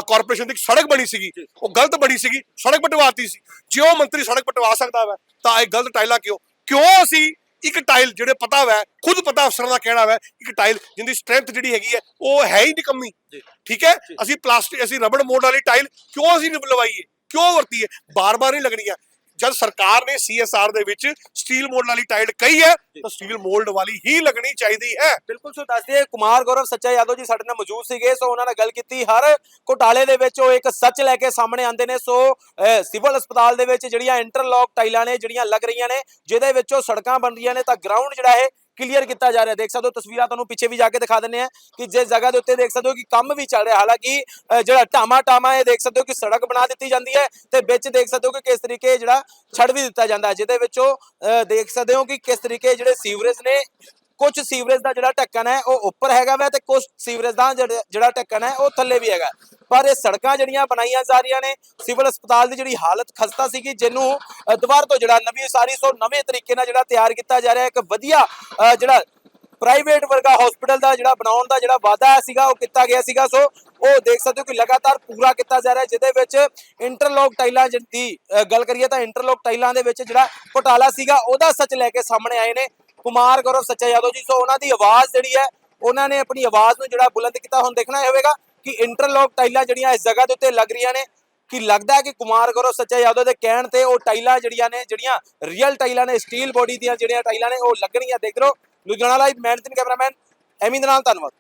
ਕਾਰਪੋਰੇਸ਼ਨ ਦੀ ਸੜਕ ਬਣੀ ਸੀਗੀ। ਉਹ ਗਲਤ ਬਣੀ ਸੀਗੀ। ਸੜਕ ਪਟਵਾਤੀ ਸੀ। ਜੇ ਉਹ ਮੰਤਰੀ ਸੜਕ ਪਟਵਾ ਸਕਦਾ ਵਾ ਤਾਂ ਇਹ ਗਲਤ ਟਾਈਲਾਂ ਕਿਉਂ? ਕਿਉਂ ਅਸੀਂ ਇੱਕ ਟਾਈਲ ਜਿਹੜੇ ਪਤਾ ਵੈ ਖੁਦ ਪਤਾ ਅਫਸਰਾਂ ਦਾ ਕਹਿਣਾ ਵੈ ਇੱਕ ਟਾਈਲ ਜਿੰਦੀ ਸਟਰੈਂਥ ਜਿਹੜੀ ਹੈਗੀ ਹੈ ਉਹ ਹੈ ਹੀ ਨਹੀਂ ਕਮੀ। ਠੀਕ ਹੈ? ਅਸੀਂ ਪਲਾਸਟਿਕ ਅਸੀਂ ਰਬੜ ਮੋਡ ਵਾਲੀ ਟਾਈਲ ਕਿਉਂ ਅਸੀਂ ਲਵਾਈਏ? ਕਿਉਂ ਵਰਤੀਏ? ਬਾਰ-ਬਾਰ ਨਹੀਂ ਲੱਗਣੀਆਂ। ਜਦ ਸਰਕਾਰ ਨੇ ਸੀਐਸਆਰ ਦੇ ਵਿੱਚ ਸਟੀਲ ਮੋਲਡ ਵਾਲੀ ਟਾਈਲ ਕਹੀ ਹੈ ਤਾਂ ਸਟੀਲ ਮੋਲਡ ਵਾਲੀ ਹੀ ਲੱਗਣੀ ਚਾਹੀਦੀ ਹੈ। ਬਿਲਕੁਲ ਸੋ ਦੱਸਦੇ ਕੁਮਾਰ ਗੌਰਵ ਸੱਚਾ ਯਾਦਵ ਜੀ ਸਾਡੇ ਨਾਲ ਮੌਜੂਦ ਸੀਗੇ ਸੋ ਉਹਨਾਂ ਨਾਲ ਗੱਲ ਕੀਤੀ। ਹਰ ਘੁਟਾਲੇ ਦੇ ਵਿੱਚ ਉਹ ਇੱਕ ਸੱਚ ਲੈ ਕੇ ਸਾਹਮਣੇ ਆਉਂਦੇ ਨੇ। ਸੋ ਸਿਵਲ ਹਸਪਤਾਲ ਦੇ ਵਿੱਚ ਜਿਹੜੀਆਂ ਇੰਟਰਲੌਕ ਟਾਈਲਾਂ ਨੇ ਜਿਹੜੀਆਂ ਲੱਗ ਰਹੀਆਂ ਨੇ ਜਿਹਦੇ ਵਿੱਚੋਂ ਸੜਕਾਂ ਬਣ ਰਹੀਆਂ ਨੇ ਤਾਂ ਗਰਾਊਂਡ ਜਿਹੜਾ ਹੈ ਕਲੀਅਰ ਕੀਤਾ ਜਾ ਰਿਹਾ। ਦੇਖ ਸਕਦੇ ਹੋ ਤਸਵੀਰਾਂ ਤੁਹਾਨੂੰ ਪਿੱਛੇ ਵੀ ਜਾ ਕੇ ਦਿਖਾ ਦਿੰਨੇ ਆ ਕਿ ਜਿਸ ਜਗ੍ਹਾ ਦੇ ਉੱਤੇ ਦੇਖ ਸਕਦੇ ਹੋ ਕਿ ਕੰਮ ਵੀ ਚੱਲ ਰਿਹਾ। ਹਾਲਾਂਕਿ ਜਿਹੜਾ ਟਾਮਾ ਟਾਮਾ ਇਹ ਦੇਖ ਸਕਦੇ ਹੋ ਕਿ ਸੜਕ ਬਣਾ ਦਿੱਤੀ ਜਾਂਦੀ ਹੈ ਤੇ ਵਿੱਚ ਦੇਖ ਸਕਦੇ ਹੋ ਕਿ ਕਿਸ ਤਰੀਕੇ ਜਿਹੜਾ ਛੱਡ ਵੀ ਦਿੱਤਾ ਜਾਂਦਾ ਹੈ ਜਿਹਦੇ ਵਿੱਚੋਂ ਅਹ, ਦੇਖ ਸਕਦੇ ਹੋ ਕਿ ਕਿਸ ਤਰੀਕੇ ਜਿਹੜੇ ਸੀਵਰੇਜ ਨੇ ਕੁਝ ਸੀਵਰੇਜ ਦਾ ਜਿਹੜਾ ਢੱਕਣ ਹੈ, ਉਹ ਉੱਪਰ ਹੈਗਾ ਵਾ ਤੇ ਕੁਝ ਸੀਵਰੇਜ ਦਾ ਜਿਹੜਾ ਜਿਹੜਾ ਢੱਕਣ ਹੈ, ਉਹ ਥੱਲੇ ਵੀ ਹੈਗਾ। ਪਰ ਇਹ ਸੜਕਾਂ ਜਿਹੜੀਆਂ ਬਣਾਈਆਂ ਜਾ ਰਹੀਆਂ ਨੇ, ਸਿਵਲ ਹਸਪਤਾਲ ਦੀ ਜਿਹੜੀ ਹਾਲਤ ਖਸਤਾ ਸੀਗੀ, ਜਿਹਨੂੰ ਦੁਬਾਰਾ ਤੋਂ ਜਿਹੜਾ ਨਵੀਂ ਸਾਰੀ ਸੋ ਨਵੇਂ ਤਰੀਕੇ ਨਾਲ ਜਿਹੜਾ ਤਿਆਰ ਕੀਤਾ ਜਾ ਰਿਹਾ, ਇੱਕ ਵਧੀਆ ਜਿਹੜਾ ਪ੍ਰਾਈਵੇਟ ਵਰਗਾ ਹਸਪੀਟਲ ਦਾ ਜਿਹੜਾ ਬਣਾਉਣ ਦਾ ਜਿਹੜਾ ਵਾਅਦਾ ਸੀਗਾ, ਉਹ ਕੀਤਾ ਗਿਆ ਸੀਗਾ। ਸੋ ਉਹ ਦੇਖ ਸਕਦੇ ਹੋ ਕਿ ਲਗਾਤਾਰ ਪੂਰਾ ਕੀਤਾ ਜਾ ਰਿਹਾ, ਜਿਹਦੇ ਵਿੱਚ ਇੰਟਰਲੌਕ ਟਾਈਲਾਂ ਦੀ ਗੱਲ ਕਰੀਏ ਤਾਂ ਇੰਟਰਲੌਕ ਟਾਈਲਾਂ ਦੇ ਵਿੱਚ ਜਿਹੜਾ ਘੁਟਾਲਾ ਸੀਗਾ, ਉਹਦਾ ਸੱਚ ਲੈ ਕੇ ਸਾਹਮਣੇ ਆਏ ਨੇ। ਕੁਮਾਰ ਗੌਰਵ ਸੱਚਾ ਯਾਦਵ ਜੀ, ਸੋ ਉਹਨਾਂ ਦੀ ਆਵਾਜ਼ ਜਿਹੜੀ ਹੈ, ਉਹਨਾਂ ਨੇ ਆਪਣੀ ਆਵਾਜ਼ ਨੂੰ ਜਿਹੜਾ ਬੁਲੰਦ ਕੀਤਾ, ਹੁਣ ਦੇਖਣਾ ਇਹ ਹੋਵੇਗਾ ਕਿ ਇੰਟਰਲੌਕ ਟਾਈਲਾਂ ਜਿਹੜੀਆਂ ਇਸ ਜਗ੍ਹਾ ਦੇ ਉੱਤੇ ਲੱਗ ਰਹੀਆਂ ਨੇ, ਕਿ ਲੱਗਦਾ ਹੈ ਕਿ ਕੁਮਾਰ ਗੌਰਵ ਸੱਚਾ ਯਾਦਵ ਦੇ ਕਹਿਣ ਤੇ ਉਹ ਟਾਈਲਾਂ ਜਿਹੜੀਆਂ ਨੇ, ਜਿਹੜੀਆਂ ਰੀਅਲ ਟਾਈਲਾਂ ਨੇ ਸਟੀਲ ਬੋਡੀ ਦੀਆਂ ਜਿਹੜੀਆਂ ਟਾਈਲਾਂ ਨੇ, ਉਹ ਲੱਗਣੀਆਂ, ਦੇਖ ਲਓ। ਲੁਧਿਆਣਾ ਲਾਈਵ ਮੈਨਤਨ ਕੈਮਰਾਮੈਨ, ਐਮੀ ਦੇ ਨਾਲ ਧੰਨਵਾਦ।